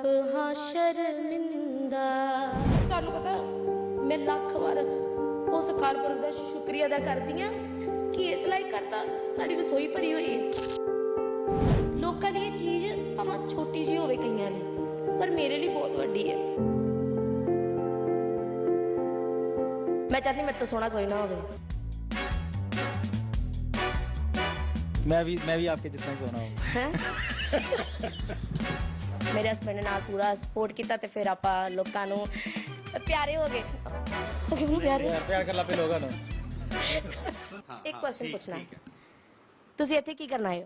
ਆਪ ਹਾਂ ਸ਼ਰਮਿੰਦਾ ਤੁਹਾਨੂੰ ਪਤਾ ਮੈਂ ਲੱਖ ਵਾਰ ਉਸ ਕਾਲਪੁਰਖ ਦਾ ਸ਼ੁਕਰੀਆ ਅਦਾ ਕਰਦੀ ਹਾਂ ਕਿ ਇਸ ਲਈ ਕਰਤਾ ਸਾਡੀ ਰਸੋਈ ਭਰੀ ਹੋਈ ਹੈ ਲੋਕਾਂ ਦੀ ਇਹ ਚੀਜ਼ ਭਾਵੇਂ ਛੋਟੀ ਜਿਹੀ ਹੋਵੇ ਕਈਆਂ ਲਈ ਪਰ ਮੇਰੇ ਲਈ ਬਹੁਤ ਵੱਡੀ ਹੈ ਮੈਂ ਚਾਹਦੀ ਮੇਰੇ ਤੋਂ ਸੋਹਣਾ ਕੋਈ ਨਾ ਹੋਵੇ मैं भी मैं भी आपके जितना ही सोना हूँ ਹੈਂ? ਮੇਰੇ ਹਸਬੰਡ ਨੇ ਨਾਲ ਪੂਰਾ ਸਪੋਰਟ ਕੀਤਾ ਤੇ ਫਿਰ ਆਪਾਂ ਲੋਕਾਂ ਨੂੰ ਪਿਆਰੇ ਹੋ ਗਏ। ਪਿਆਰ ਕਰ ਲੱਪੇ ਲੋਕਾਂ ਨੂੰ। ਇੱਕ ਕੁਐਸਚਨ ਪੁੱਛਣਾ। ਤੁਸੀਂ ਇੱਥੇ ਕੀ ਕਰਨ ਆਏ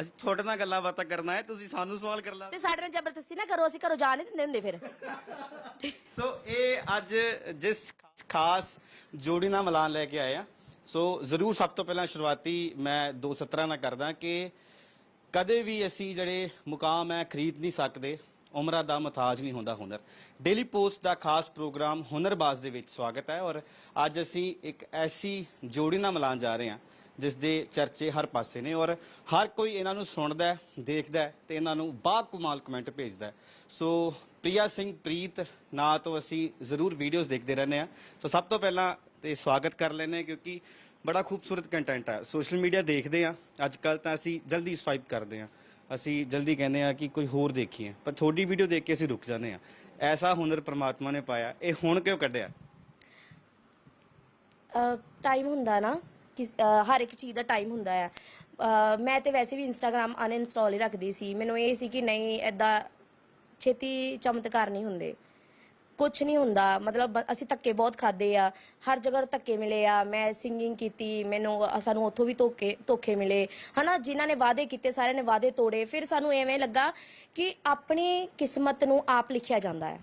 ਅਸੀਂ ਤੁਹਾਡੇ ਨਾਲ ਗੱਲਾਂ ਬਾਤਾਂ ਕਰਨਾ ਹੈ ਤੁਸੀਂ ਸਾਨੂੰ ਸਵਾਲ ਕਰ ਲਾ। ਤੇ ਸਾਡੇ ਨਾਲ ਜ਼ਬਰਦਸਤੀ ਨਾ ਕਰੋ ਅਸੀਂ ਘਰੋਂ ਜਾ ਨਹੀਂ ਦਿੰਦੇ ਹੁੰਦੇ ਫਿਰ। ਸੋ ਇਹ ਅੱਜ ਜਿਸ ਖਾਸ ਜੋੜੀ ਨਾਲ ਮਿਲਾਨ ਲੈ ਕੇ ਆਏ ਆ ਸੋ ਜ਼ਰੂਰ ਸਭ ਤੋਂ ਪਹਿਲਾਂ ਸ਼ੁਰੂਆਤੀ ਮੈਂ 217 ਨਾਲ ਕਰਦਾ ਕਿ ਕਦੇ ਵੀ ਅਸੀਂ ਜਿਹੜੇ ਮੁਕਾਮ ਹੈ ਖਰੀਦ ਨਹੀਂ ਸਕਦੇ, ਉਮਰਾਂ ਦਾ ਮਤਾਜ ਨਹੀਂ ਹੁੰਦਾ ਹੁਨਰ। ਡੇਲੀ ਪੋਸਟ ਦਾ ਖਾਸ ਪ੍ਰੋਗਰਾਮ ਹੁਨਰਬਾਜ਼ ਦੇ ਵਿੱਚ ਸਵਾਗਤ ਹੈ ਔਰ ਅੱਜ ਅਸੀਂ ਇੱਕ ਐਸੀ ਜੋੜੀ ਨਾਲ ਮਿਲਾਉਣ ਜਾ ਰਹੇ ਹਾਂ ਜਿਸ ਦੇ ਚਰਚੇ ਹਰ ਪਾਸੇ ਨੇ ਔਰ ਹਰ ਕੋਈ ਇਹਨਾਂ ਨੂੰ ਸੁਣਦਾ ਹੈ, ਦੇਖਦਾ ਹੈ ਤੇ ਇਹਨਾਂ ਨੂੰ ਬਾ ਕਮਾਲ ਕਮੈਂਟ ਭੇਜਦਾ ਹੈ। ਸੋ ਪ੍ਰਿਆ ਸਿੰਘ ਪ੍ਰੀਤ ਨਾਂ ਤੋਂ ਅਸੀਂ ਜ਼ਰੂਰ ਵੀਡੀਓਜ਼ ਦੇਖਦੇ ਰਹਿੰਦੇ ਹਾਂ। ਸੋ ਸਭ ਤੋਂ ਪਹਿਲਾਂ ਤੇ ਸਵਾਗਤ ਕਰ ਲੈਂਦੇ ਹਾਂ ਕਿਉਂਕਿ ਬੜਾ ਖੂਬਸੂਰਤ ਕੰਟੈਂਟ ਹੈ ਸੋਸ਼ਲ ਮੀਡੀਆ ਦੇਖਦੇ ਹਾਂ ਅੱਜ ਕੱਲ ਤਾਂ ਅਸੀਂ ਜਲਦੀ ਸਵਾਈਪ ਕਰਦੇ ਹਾਂ ਅਸੀਂ ਜਲਦੀ ਕਹਿੰਦੇ ਹਾਂ ਕਿ ਕੋਈ ਹੋਰ ਦੇਖੀਏ। ਪਰ ਤੁਹਾਡੀ ਵੀਡੀਓ ਦੇਖ ਕੇ ਅਸੀਂ ਰੁਕ ਜਾਂਦੇ ਹਾਂ ਐਸਾ ਹੁਨਰ ਪ੍ਰਮਾਤਮਾ ਨੇ ਪਾਇਆ। ਇਹ ਹੁਣ ਕਿਉਂ ਕੱਢਿਆ? ਟਾਈਮ ਹੁੰਦਾ ਨਾ ਕਿ ਹਰ ਇੱਕ ਚੀਜ਼ ਦਾ ਟਾਈਮ ਹੁੰਦਾ ਆ। ਮੈਂ ਤੇ ਵੈਸੇ ਵੀ ਇੰਸਟਾਗ੍ਰam ਅਨਇੰਸਟਾਲ ਹੀ ਰੱਖਦੀ ਸੀ। ਮੈਨੂੰ ਇਹ ਸੀ ਕਿ ਨਹੀਂ ਐਦਾਂ ਛੇਤੀ ਚਮਤਕਾਰ ਨਹੀਂ ਹੁੰਦੇ। ਕੁਝ ਨਹੀਂ ਹੁੰਦਾ। ਮਤਲਬ ਬ- ਅਸੀਂ ਧੱਕੇ ਬਹੁਤ ਖਾਦੇ ਆ। ਹਰ ਜਗ੍ਹਾ ਧੱਕੇ ਮਿਲੇ ਆ। ਮੈਂ ਸਿੰਗਿੰਗ ਕੀਤੀ ਮੈਨੂੰ ਸਾਨੂੰ ਉੱਥੋਂ ਵੀ ਧੋਕੇ ਧੋਖੇ ਮਿਲੇ। ਹਨਾ ਜਿਨ੍ਹਾਂ ਨੇ ਵਾਅਦੇ ਕੀਤੇ ਸਾਰਿਆਂ ਨੇ ਵਾਅਦੇ ਤੋੜੇ। ਫਿਰ ਸਾਨੂੰ ਐਵੇਂ ਲੱਗਾ ਕਿ ਆਪਣੀ ਕਿਸਮਤ ਨੂੰ ਆਪ ਲਿਖਿਆ ਜਾਂਦਾ ਹੈ।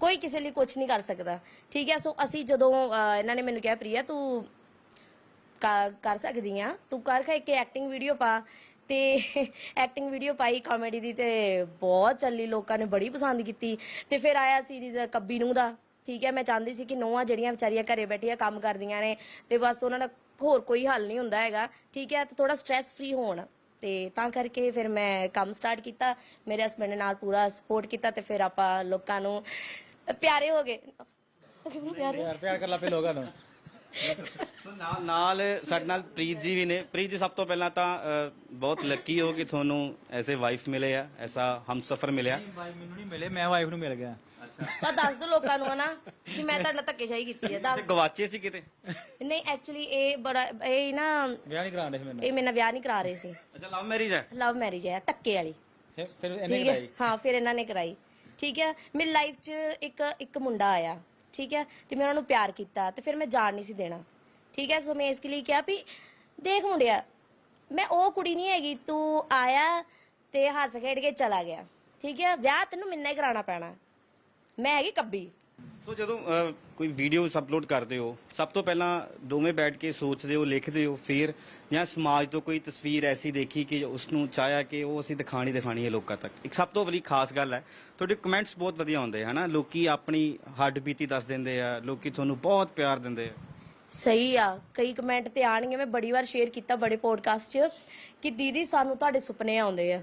ਕੋਈ ਕਿਸੇ ਲਈ ਕੁਝ ਨਹੀਂ ਕਰ ਸਕਦਾ। ਠੀਕ ਹੈ ਸੋ ਅਸੀਂ ਜਦੋਂ ਅਹ, ਇਹਨਾਂ ਨੇ ਮੈਨੂੰ ਕਿਹਾ ਪ੍ਰਿਆ ਤੂੰ ਕਾ- ਕਰ ਸਕਦੀ ਆ? ਤੂੰ ਕਰ ਖਾ ਇੱਕ ਐਕਟਿੰਗ ਵੀਡੀਓ ਪਾ। ਤੇ ਐਕਟਿੰਗ ਵੀਡੀਓ ਪਾਈ ਕਾਮੇਡੀ ਦੀ ਤੇ ਬਹੁਤ ਚੱਲੀ, ਲੋਕਾਂ ਨੇ ਬੜੀ ਪਸੰਦ ਕੀਤੀ। ਤੇ ਫਿਰ ਆਇਆ ਸੀਰੀਜ਼ ਕੱਬੀ ਨੂੰ ਦਾ। ਠੀਕ ਹੈ, ਮੈਂ ਚਾਹੁੰਦੀ ਸੀ ਕਿ ਨੋਆ ਜਿਹੜੀਆਂ ਵਿਚਾਰੀਆਂ ਘਰੇ ਬੈਠੀਆਂ ਕੰਮ ਕਰਦੀਆਂ ਨੇ ਤੇ ਬਸ ਉਹਨਾਂ ਦਾ ਹੋਰ ਕੋਈ ਹੱਲ ਨਹੀਂ ਹੁੰਦਾ ਹੈਗਾ। ਠੀਕ ਹੈ, ਤੇ ਥੋੜਾ ਸਟ्रेस ਫ੍ਰੀ ਹੋਣ। ਤੇ ਤਾਂ ਕਰਕੇ ਫਿਰ ਮੈਂ ਕੰਮ ਸਟਾਰਟ ਕੀਤਾ, ਮੇਰੇ ਹਸਬੰਡ ਨਾਲ ਪੂਰਾ ਸਪੋਰਟ ਕੀਤਾ ਤੇ ਫਿਰ ਆਪਾਂ ਲੋਕਾਂ ਨੂੰ, ਪਿਆਰੇ ਹੋ ਗਏ। ਪਿਆਰੇ ਪਿਆਰ ਕਰ ਲਾ ਪੇ ਲੋਕਾਂ ਨੂੰ। ਸੋ ਨਾਲ ਨਾਲ ਸਾਡੇ ਨਾਲ ਪ੍ਰੀਤ ਜੀ ਵੀ ਨੇ। ਪ੍ਰੀਤ ਜੀ ਸਭ ਤੋਂ ਪਹਿਲਾਂ ਤਾਂ ਬਹੁਤ ਲੱਕੀ ਹੋ ਕਿ ਤੁਹਾਨੂੰ ਐਸੇ ਵਾਈਫ ਮਿਲੇ ਆ ਐਸਾ ਹਮਸਫਰ ਮਿਲਿਆ। ਮੈਂ ਵਾਈਫ ਨੂੰ ਮਿਲ ਗਿਆ। ਪਰ ਦੱਸ ਦੋ ਲੋਕਾਂ ਨੂੰ ਹਨਾ ਕਿ ਮੈਂ ਤੁਹਾਡੇ ਨਾਲ ਧੱਕੇਸ਼ਾਹੀ ਕੀਤੀ ਹੈ ਦੱਸ ਤੁਸੀਂ ਗਵਾਚੇ ਸੀ ਕਿਤੇ? ਨਹੀਂ ਐਕਚੁਅਲੀ ਇਹ ਬੜਾ ਇਹ ਨਾ ਵਿਆਹ ਨਹੀਂ ਕਰਾਉਂਦੇ ਮੇਰੇ ਇਹ ਮੇਰੇ ਵਿਆਹ ਨਹੀਂ ਕਰਾ ਰਹੇ ਸੀ। ਅੱਛਾ ਲਵ ਮੈਰਿਜ ਹੈ? ਲਵ ਮੈਰਿਜ ਹੈ ਧੱਕੇ ਵਾਲੀ। ਫਿਰ ਇਹਨੇ ਕਰਾਈ। ਹਾਂ ਫਿਰ ਇਹਨਾਂ ਨੇ ਕਰਾਈ। ਠੀਕ ਹੈ? ਮੇਰੀ ਲਾਈਫ 'ਚ ਇੱਕ ਇੱਕ ਮੁੰਡਾ ਆਇਆ। ਠੀਕ ਹੈ? ਤੇ ਮੈਂ ਉਹਨਾਂ ਨੂੰ ਪਿਆਰ ਕੀਤਾ ਤੇ ਫਿਰ ਮੈਂ ਜਾਣ ਨਹੀਂ ਸੀ ਦੇਣਾ। ਠੀਕ ਹੈ? ਸੋ ਮੈਂ ਇਸ ਲਈ ਕਿਹਾ ਵੀ ਦੇਖ ਮੁੰਡਿਆ, ਮੈਂ ਉਹ ਕੁੜੀ ਨਹੀਂ ਹੈਗੀ, ਤੂੰ ਆਇਆ ਤੇ ਹੱਸ ਖੇਡ ਕੇ ਚਲਾ ਗਿਆ। ਠੀਕ ਹੈ? ਵਿਆਹ ਤੈਨੂੰ ਮਿੰਨਾ ਹੀ ਕਰਾਉਣਾ ਪੈਣਾ। ਮੈਂ ਹੈਗੀ ਕੱਬੀ। ਸੋ ਜਦੋਂ ਅ, ਕੋਈ ਵੀਡੀਓਜ਼ ਅਪਲੋਡ ਕਰਦੇ ਹੋ ਸਭ ਤੋਂ ਪਹਿਲਾਂ ਦੋਵੇਂ ਬੈਠ ਕੇ ਸੋਚਦੇ ਹੋ ਲਿਖਦੇ ਹੋ ਫਿਰ ਜਾਂ ਸਮਾਜ ਤੋਂ ਕੋਈ ਤਸਵੀਰ ਐਸੀ ਦੇਖੀ ਕਿ ਉਸ ਨੂੰ ਚਾਹਿਆ ਕਿ ਉਹ ਅਸੀਂ ਦਿਖਾਣੀ ਦਿਖਾਣੀ ਹੈ ਲੋਕਾਂ ਤੱਕ? ਇੱਕ ਸਭ ਤੋਂ ਵੱਡੀ ਖਾਸ ਗੱਲ ਹੈ ਤੁਹਾਡੇ ਕਮੈਂਟਸ ਬਹੁਤ ਵਧੀਆ ਆਉਂਦੇ ਹਨਾ? ਲੋਕੀ ਆਪਣੀ ਹੱਡ ਬੀਤੀ ਦੱਸ ਦਿੰਦੇ ਆ ਲੋਕੀ ਤੁਹਾਨੂੰ ਬਹੁਤ ਪਿਆਰ ਦਿੰਦੇ ਆ। ਸਹੀ ਆ ਕਈ ਕਮੈਂਟ ਤੇ ਆਣਗੇ ਮੈਂ ਬੜੀ ਵਾਰ ਸ਼ੇਅਰ ਕੀਤਾ ਬੜੇ ਪੋਡਕਾਸਟ 'ਚ ਕਿ ਦੀਦੀ ਸਾਨੂੰ ਤੁਹਾਡੇ ਸੁਪਨੇ ਆਉਂਦੇ ਆ।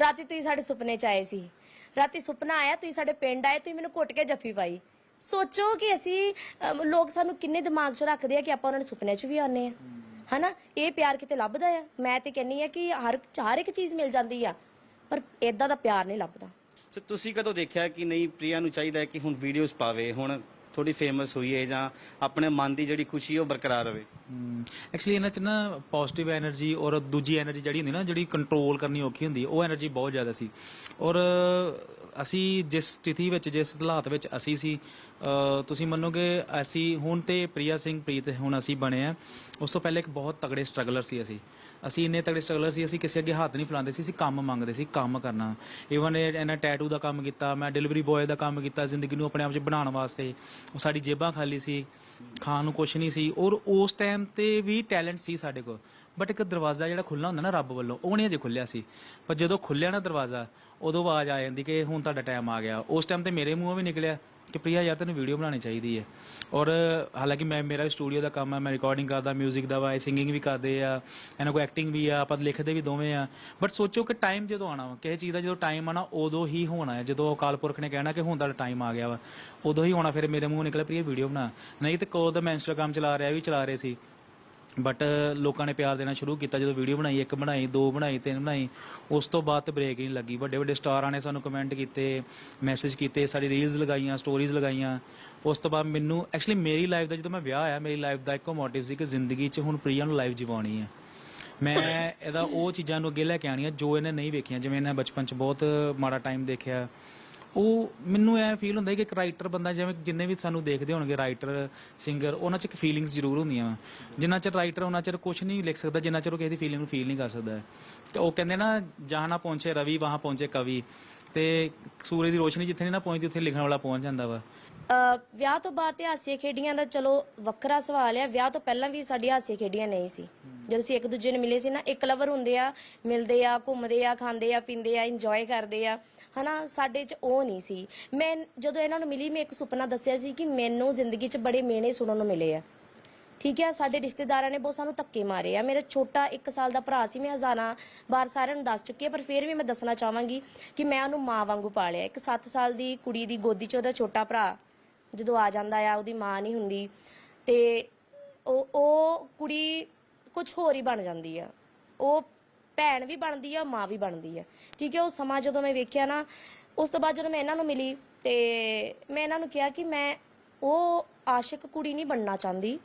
ਰਾਤੀ ਤੁਸੀਂ ਸਾਡੇ ਸੁਪਨੇ 'ਚ ਆਏ ਸੀ। ਰਾਤੀ ਸੁਪਨਾ ਆਇਆ ਤੁਸੀਂ ਸਾਡੇ ਪਿੰਡ ਆਏ ਤੁਸੀਂ ਮੈਨੂੰ ਘੁੱਟ ਕੇ ਜੱਫੀ ਪਾਈ। ਸੋਚੋ ਕਿ ਅਸੀਂ ਅਮ, ਲੋਕ ਸਾਨੂੰ ਕਿੰਨੇ ਦਿਮਾਗ 'ਚ ਰੱਖਦੇ ਆ ਕਿ ਆਪਾਂ ਉਹਨਾਂ ਦੇ ਸੁਪਨੇ 'ਚ ਵੀ ਆਨੇ ਆ। ਹਨਾ? ਇਹ ਪਿਆਰ ਕਿਤੇ ਲੱਭਦਾ ਆ? ਮੈਂ ਤੇ ਕਹਿੰਨੀ ਆ ਕਿ ਹਰ ਹਰ ਇੱਕ ਚੀਜ਼ ਮਿਲ ਜਾਂਦੀ ਆ ਪਰ ਇਦਾਂ ਦਾ ਪਿਆਰ ਨਹੀਂ ਲੱਭਦਾ। ਤੇ ਤੁਸੀਂ ਕਦੋਂ ਦੇਖਿਆ ਕਿ ਨਹੀਂ ਪ੍ਰਿਆ ਨੂੰ ਚਾਹੀਦਾ ਹੈ ਕਿ ਹੁਣ ਵੀਡੀਓਜ਼ ਪਾਵੇ ਹੁਣ ਥੋੜੀ ਫੇਮਸ ਹੋਈ ਹੈ ਜਾਂ ਆਪਣੇ ਮਨ ਦੀ ਜਿਹੜੀ ਖੁਸ਼ੀ ਹੈ ਉਹ ਬਰਕਰਾਰ ਰਵੇ ਐਕਚੁਅਲੀ ਇਹਨਾਂ ਚ ਨਾ ਪੋਜ਼ਿਟਿਵ એનર્ਜੀ ਔਰ ਦੂਜੀ એનર્ਜੀ ਜਿਹੜੀ ਹੁੰਦੀ ਨਾ, ਜਿਹੜੀ ਕੰਟਰੋਲ ਕਰਨੀ ਔਖੀ ਹੁੰਦੀ, ਉਹ એનર્ਜੀ ਬਹੁਤ ਜ਼ਿਆਦਾ ਸੀ। ਔਰ ਅਸੀਂ ਜਿਸ ਸਥਿਤੀ ਵਿੱਚ, ਜਿਸ ਹਾਲਾਤ ਵਿੱਚ ਅਸੀਂ ਸੀ ਤੁਸੀਂ ਮੰਨੋਗੇ ਅਸੀਂ ਹੁਣ ਤੇ ਪ੍ਰਿਆ ਸਿੰਘ ਪ੍ਰੀਤ ਹੁਣ ਅਸੀਂ ਬਣੇ ਆ। ਉਸ ਤੋਂ ਪਹਿਲੇ ਇੱਕ ਬਹੁਤ ਤਗੜੇ ਸਟਰਗਲਰ ਸੀ ਅਸੀਂ। ਅਸੀਂ ਇੰਨੇ ਤਗੜੇ ਸਟਰਗਲਰ ਸੀ, ਅਸੀਂ ਕਿਸੇ ਅੱਗੇ ਹੱਥ ਨਹੀਂ ਫਲਾਉਂਦੇ ਸੀ, ਅਸੀਂ ਕੰਮ ਮੰਗਦੇ ਸੀ, ਕੰਮ ਕਰਨਾ। ਇਵਨ ਇਹਨਾਂ ਟੈਟੂ ਦਾ ਕੰਮ ਕੀਤਾ, ਮੈਂ ਡਿਲੀਵਰੀ ਬॉय ਦਾ ਕੰਮ ਕੀਤਾ, ਜ਼ਿੰਦਗੀ ਨੂੰ ਆਪਣੇ ਆਪ 'ਚ ਬਣਾਉਣ ਵਾਸਤੇ। ਉਹ ਸਾਡੀ ਜੇਬਾਂ ਖਾਲੀ ਸੀ, ਖਾਣ ਨੂੰ ਕੁਝ ਨਹੀਂ ਸੀ। ਔਰ ਉਸ ਟਾਈਮ ਤੇ ਵੀ ਟੈਲੈਂਟ ਸੀ ਸਾਡੇ ਕੋਲ। ਬਟ ਇੱਕ ਦਰਵਾਜ਼ਾ ਜਿਹੜਾ ਖੁੱਲਾ ਹੁੰਦਾ ਨਾ ਰੱਬ ਵੱਲੋਂ, ਉਹ ਨਹੀਂ ਅਜੇ ਖੁੱਲਿਆ ਸੀ। ਪਰ ਜਦੋਂ ਖੁੱਲਿਆ ਨਾ ਦਰਵਾਜ਼ਾ, ਉਦੋਂ ਆਵਾਜ਼ ਆ ਜਾਂਦੀ ਕਿ ਹੁਣ ਤੁਹਾਡਾ ਟਾਈਮ ਆ ਗਿਆ। ਉਸ ਟਾਈਮ ਤੇ ਮੇਰੇ ਮੂੰਹੋਂ ਵੀ ਨਿਕਲਿਆ ਕਿ ਪ੍ਰਿਆ ਯਾਰ, ਤੈਨੂੰ ਵੀਡੀਓ ਬਣਾਉਣੀ ਚਾਹੀਦੀ ਹੈ। ਔਰ ਹਾਲਾਂਕਿ ਮੈਂ, ਮੇਰਾ ਸਟੂਡੀਓ ਦਾ ਕੰਮ ਹੈ ਮੈਂ ਰਿਕਾਰਡਿੰਗ ਕਰਦਾ 뮤직 ਦਾ ਵਾ ਸਿੰਗਿੰਗ ਵੀ ਕਰਦੇ ਆ, ਇਹਨਾਂ ਕੋਈ ਐਕਟਿੰਗ ਵੀ ਆ, ਆਪਾਂ ਲਿਖਦੇ ਵੀ ਦੋਵੇਂ ਆ। ਬਟ ਸੋਚੋ ਕਿ ਟਾਈਮ ਜਦੋਂ ਆਣਾ ਵਾ, ਕਿਸੇ ਚੀਜ਼ ਦਾ ਜਦੋਂ ਟਾਈਮ ਆਣਾ ਉਦੋਂ ਹੀ ਹੋਣਾ ਹੈ। ਜਦੋਂ ਅਕਾਲ ਪੁਰਖ ਨੇ ਕਹਿਣਾ ਕਿ ਹੁਣ ਤੁਹਾਡਾ ਟਾਈਮ ਆ ਗਿਆ ਵਾ, ਉਦੋਂ ਹੀ ਹੋਣਾ, ਫਿਰ ਮੇਰੇ ਮੂੰਹ ਨਿਕਲਿਆ, ਪ੍ਰਿਆ ਵੀਡੀਓ ਬਣਾ। ਨਹੀਂ ਤੇ ਕੋਲ ਦਾ ਮੈਂ ਇੰਸਟਾਗ੍ਰਾਮ ਚਲਾ ਰਿਹਾ ਵੀ ਚਲਾ ਰਹੇ ਸੀ। ਬਟ ਲੋਕਾਂ ਨੇ ਪਿਆਰ ਦੇਣਾ ਸ਼ੁਰੂ ਕੀਤਾ ਜਦੋਂ ਵੀਡੀਓ ਬਣਾਈ, ਇੱਕ ਬਣਾਈ, ਦੋ ਬਣਾਈ, ਤਿੰਨ ਬਣਾਈ। ਉਸ ਤੋਂ ਬਾਅਦ ਤੇ ਬ੍ਰੇਕ ਨਹੀਂ ਲੱਗੀ। ਵੱਡੇ ਵੱਡੇ ਸਟਾਰਾਂ ਨੇ ਸਾਨੂੰ ਕਮੈਂਟ ਕੀਤੇ ਮੈਸੇਜ ਕੀਤੇ, ਸਾਡੀ ਰੀਲਸ ਲਗਾਈਆਂ ਸਟੋਰੀਜ਼ ਲਗਾਈਆਂ। ਉਸ ਤੋਂ ਬਾਅਦ ਮੈਨੂੰ ਐਕਚੁਅਲੀ ਮੇਰੀ ਲਾਈਫ ਦਾ ਜਦੋਂ ਮੈਂ ਵਿਆਹ ਆਇਆ ਮੇਰੀ ਲਾਈਫ ਦਾ ਇੱਕੋ ਮੋਟਿਵ ਸੀ ਕਿ ਜ਼ਿੰਦਗੀ 'ਚ ਹੁਣ ਪ੍ਰਿਆ ਨੂੰ ਲਾਈਫ ਜਿਵਾਉਣੀ ਹੈ। ਮੈਂ ਇਹਦਾ ਉਹ ਚੀਜ਼ਾਂ ਨੂੰ ਅੱਗੇ ਲੈ ਕੇ ਆਣੀਆਂ ਜੋ ਇਹਨੇ ਨਹੀਂ ਵੇਖੀਆਂ। ਜਿਵੇਂ ਇਹਨੇ ਬਚਪਨ 'ਚ ਬਹੁਤ ਮਾੜਾ ਟਾਈਮ ਦੇਖਿਆ। ਉਹ ਮੈਨੂੰ ਐ ਫੀਲ ਹੁੰਦਾ ਕਿ ਇੱਕ ਰਾਈਟਰ ਬੰਦਾ ਜਿਵੇਂ ਜਿੰਨੇ ਵੀ ਸਾਨੂੰ ਦੇਖਦੇ ਹੋਣਗੇ ਰਾਈਟਰ ਸਿੰਗਰ ਉਹਨਾਂ 'ਚ ਇੱਕ ਫੀਲਿੰਗਸ ਜ਼ਰੂਰ ਹੁੰਦੀਆਂ ਜਿੰਨਾ ਚਿਰ ਰਾਈਟਰ ਉਹਨਾਂ ਚਿਰ ਕੁਝ ਨਹੀਂ ਲਿਖ ਸਕਦਾ, ਜਿੰਨਾ ਚਿਰ ਉਹ ਕਿਸੇ ਦੀ ਫੀਲਿੰਗ ਨੂੰ ਫੀਲ ਨਹੀਂ ਕਰ ਸਕਦਾ। ਤੇ ਉਹ ਕਹਿੰਦੇ ਨਾ, ਜਹਾਂ ਨਾ ਪਹੁੰਚੇ ਰਵੀ, ਵਹਾਂ ਪਹੁੰਚੇ ਕਵੀ। ਤੇ ਸੂਰਜ ਦੀ ਰੋਸ਼ਨੀ ਜਿੱਥੇ ਨਹੀਂ ਨਾ ਪਹੁੰਚਦੀ, ਉੱਥੇ ਲਿਖਣ ਵਾਲਾ ਪਹੁੰਚ ਜਾਂਦਾ ਵਾ। ਵਿਆਹ ਤੋਂ ਬਾਅਦ ਤੇ ਹਾਸੇ ਖੇਡੀਆਂ ਦਾ ਚਲੋ ਵੱਖਰਾ ਸਵਾਲ ਹੈ ਵਿਆਹ ਤੋਂ ਪਹਿਲਾਂ ਵੀ ਸਾਡੀ ਹਾਸੇ ਖੇਡੀਆਂ ਨਹੀਂ ਸੀ। ਜਦੋਂ ਅਸੀਂ ਇੱਕ ਦੂਜੇ ਨੂੰ ਮਿਲੇ ਸੀ ਨਾ, ਇੱਕ ਲਵਰ ਹੁੰਦੇ ਆ, ਮਿਲਦੇ ਆ, ਘੁੰਮਦੇ ਆ, ਖਾਂਦੇ ਆ, ਪੀਂਦੇ ਆ ਇੰਜੋਏ ਕਰਦੇ ਆ। ਹਨਾ, ਸਾਡੇ 'ਚ ਉਹ ਨਹੀਂ ਸੀ। ਮੈਂ, ਜਦੋਂ ਇਹਨਾਂ ਨੂੰ ਮਿਲੀ, ਮੈਂ ਇੱਕ ਸੁਪਨਾ ਦੱਸਿਆ ਸੀ ਕਿ ਮੈਨੂੰ ਜ਼ਿੰਦਗੀ 'ਚ ਬੜੇ ਮੇਨੇ ਸੁਣਨ ਨੂੰ ਮਿਲੇ ਆ। ਠੀਕ ਹੈ ਸਾਡੇ ਰਿਸ਼ਤੇਦਾਰਾਂ ਨੇ ਬਹੁਤ ਸਾਨੂੰ ਧੱਕੇ ਮਾਰੇ ਆ। ਮੇਰਾ ਛੋਟਾ 1 ਸਾਲ ਦਾ ਭਰਾ ਸੀ, ਮੈਂ ਹਜ਼ਾਰਾਂ ਵਾਰ ਸਾਰਿਆਂ ਨੂੰ ਦੱਸ ਚੁੱਕੀ ਹਾਂ ਪਰ ਫਿਰ ਵੀ ਮੈਂ ਦੱਸਣਾ ਚਾਹਾਂਗੀ ਕਿ ਮੈਂ ਉਹਨੂੰ ਮਾਂ ਵਾਂਗੂ ਪਾਲਿਆ। ਇੱਕ 7 ਸਾਲ ਦੀ ਕੁੜੀ ਦੀ ਗੋਦੀ 'ਚ ਉਹਦਾ ਛੋਟਾ ਭਰਾ ਜਦੋਂ ਆ ਜਾਂਦਾ ਆ, ਉਹਦੀ ਮਾਂ ਨਹੀਂ ਹੁੰਦੀ, ਤੇ ਉਹ ਉਹ ਕੁੜੀ ਕੁਝ ਹੋਰ ਹੀ ਬਣ ਜਾਂਦੀ ਆ। ਉਹ ਭੈਣ ਵੀ ਬਣਦੀ ਆ, ਮਾਂ ਵੀ ਬਣਦੀ ਆ। ਠੀਕ ਹੈ ਉਹ ਸਮਾਂ ਜਦੋਂ ਮੈਂ ਵੇਖਿਆ ਨਾ, ਉਸ ਤੋਂ ਬਾਅਦ ਜਦੋਂ ਮੈਂ ਇਹਨਾਂ ਨੂੰ ਮਿਲੀ ਤੇ ਮੈਂ ਇਹਨਾਂ ਨੂੰ ਕਿਹਾ ਕਿ ਮੈਂ ਉਹ ਆਸ਼ਿਕ ਕੁੜੀ ਨਹੀਂ ਬਣਨਾ ਚਾਹੁੰਦੀ।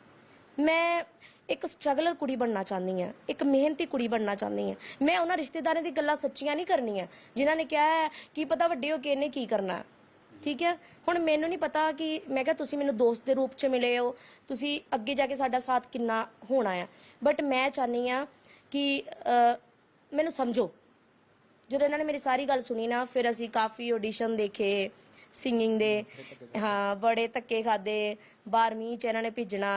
ਮੈਂ ਇੱਕ ਸਟਰਗਲਰ ਕੁੜੀ ਬਣਨਾ ਚਾਹੁੰਦੀ ਆ, ਇੱਕ ਮਿਹਨਤੀ ਕੁੜੀ ਬਣਨਾ ਚਾਹੁੰਦੀ ਆ। ਮੈਂ ਉਹਨਾਂ ਰਿਸ਼ਤੇਦਾਰਾਂ ਦੀ ਗੱਲਾਂ ਸੱਚੀਆਂ ਨਹੀਂ ਕਰਨੀਆਂ, ਜਿਨ੍ਹਾਂ ਨੇ ਕਿਹਾ ਹੈ ਕੀ ਪਤਾ ਵੱਡੇ ਹੋ ਕੇ ਇਹਨੇ ਕੀ ਕਰਨਾ। ਠੀਕ ਹੈ ਹੁਣ ਮੈਨੂੰ ਨਹੀਂ ਪਤਾ ਕਿ ਮੈਂ ਕਿਹਾ ਤੁਸੀਂ ਮੈਨੂੰ ਦੋਸਤ ਦੇ ਰੂਪ 'ਚ ਮਿਲੇ ਹੋ, ਤੁਸੀਂ ਅੱਗੇ ਜਾ ਕੇ ਸਾਡਾ ਸਾਥ ਕਿੰਨਾ ਹੋਣਾ ਆ। ਬਟ ਮੈਂ ਚਾਹਨੀ ਆ ਕਿ ਮੈਨੂੰ ਸਮਝੋ। ਜਦੋਂ ਇਹਨਾਂ ਨੇ ਮੇਰੀ ਸਾਰੀ ਗੱਲ ਸੁਣੀ ਨਾ ਫਿਰ ਅਸੀਂ ਕਾਫੀ ਆਡੀਸ਼ਨ ਦੇਖੇ ਸਿੰਗਿੰਗ ਦੇ ਹਾਂ ਬੜੇ ਧੱਕੇ ਖਾਦੇ 12ਵੀਂ ਚ ਇਹਨਾਂ ਨੇ ਭੇਜਣਾ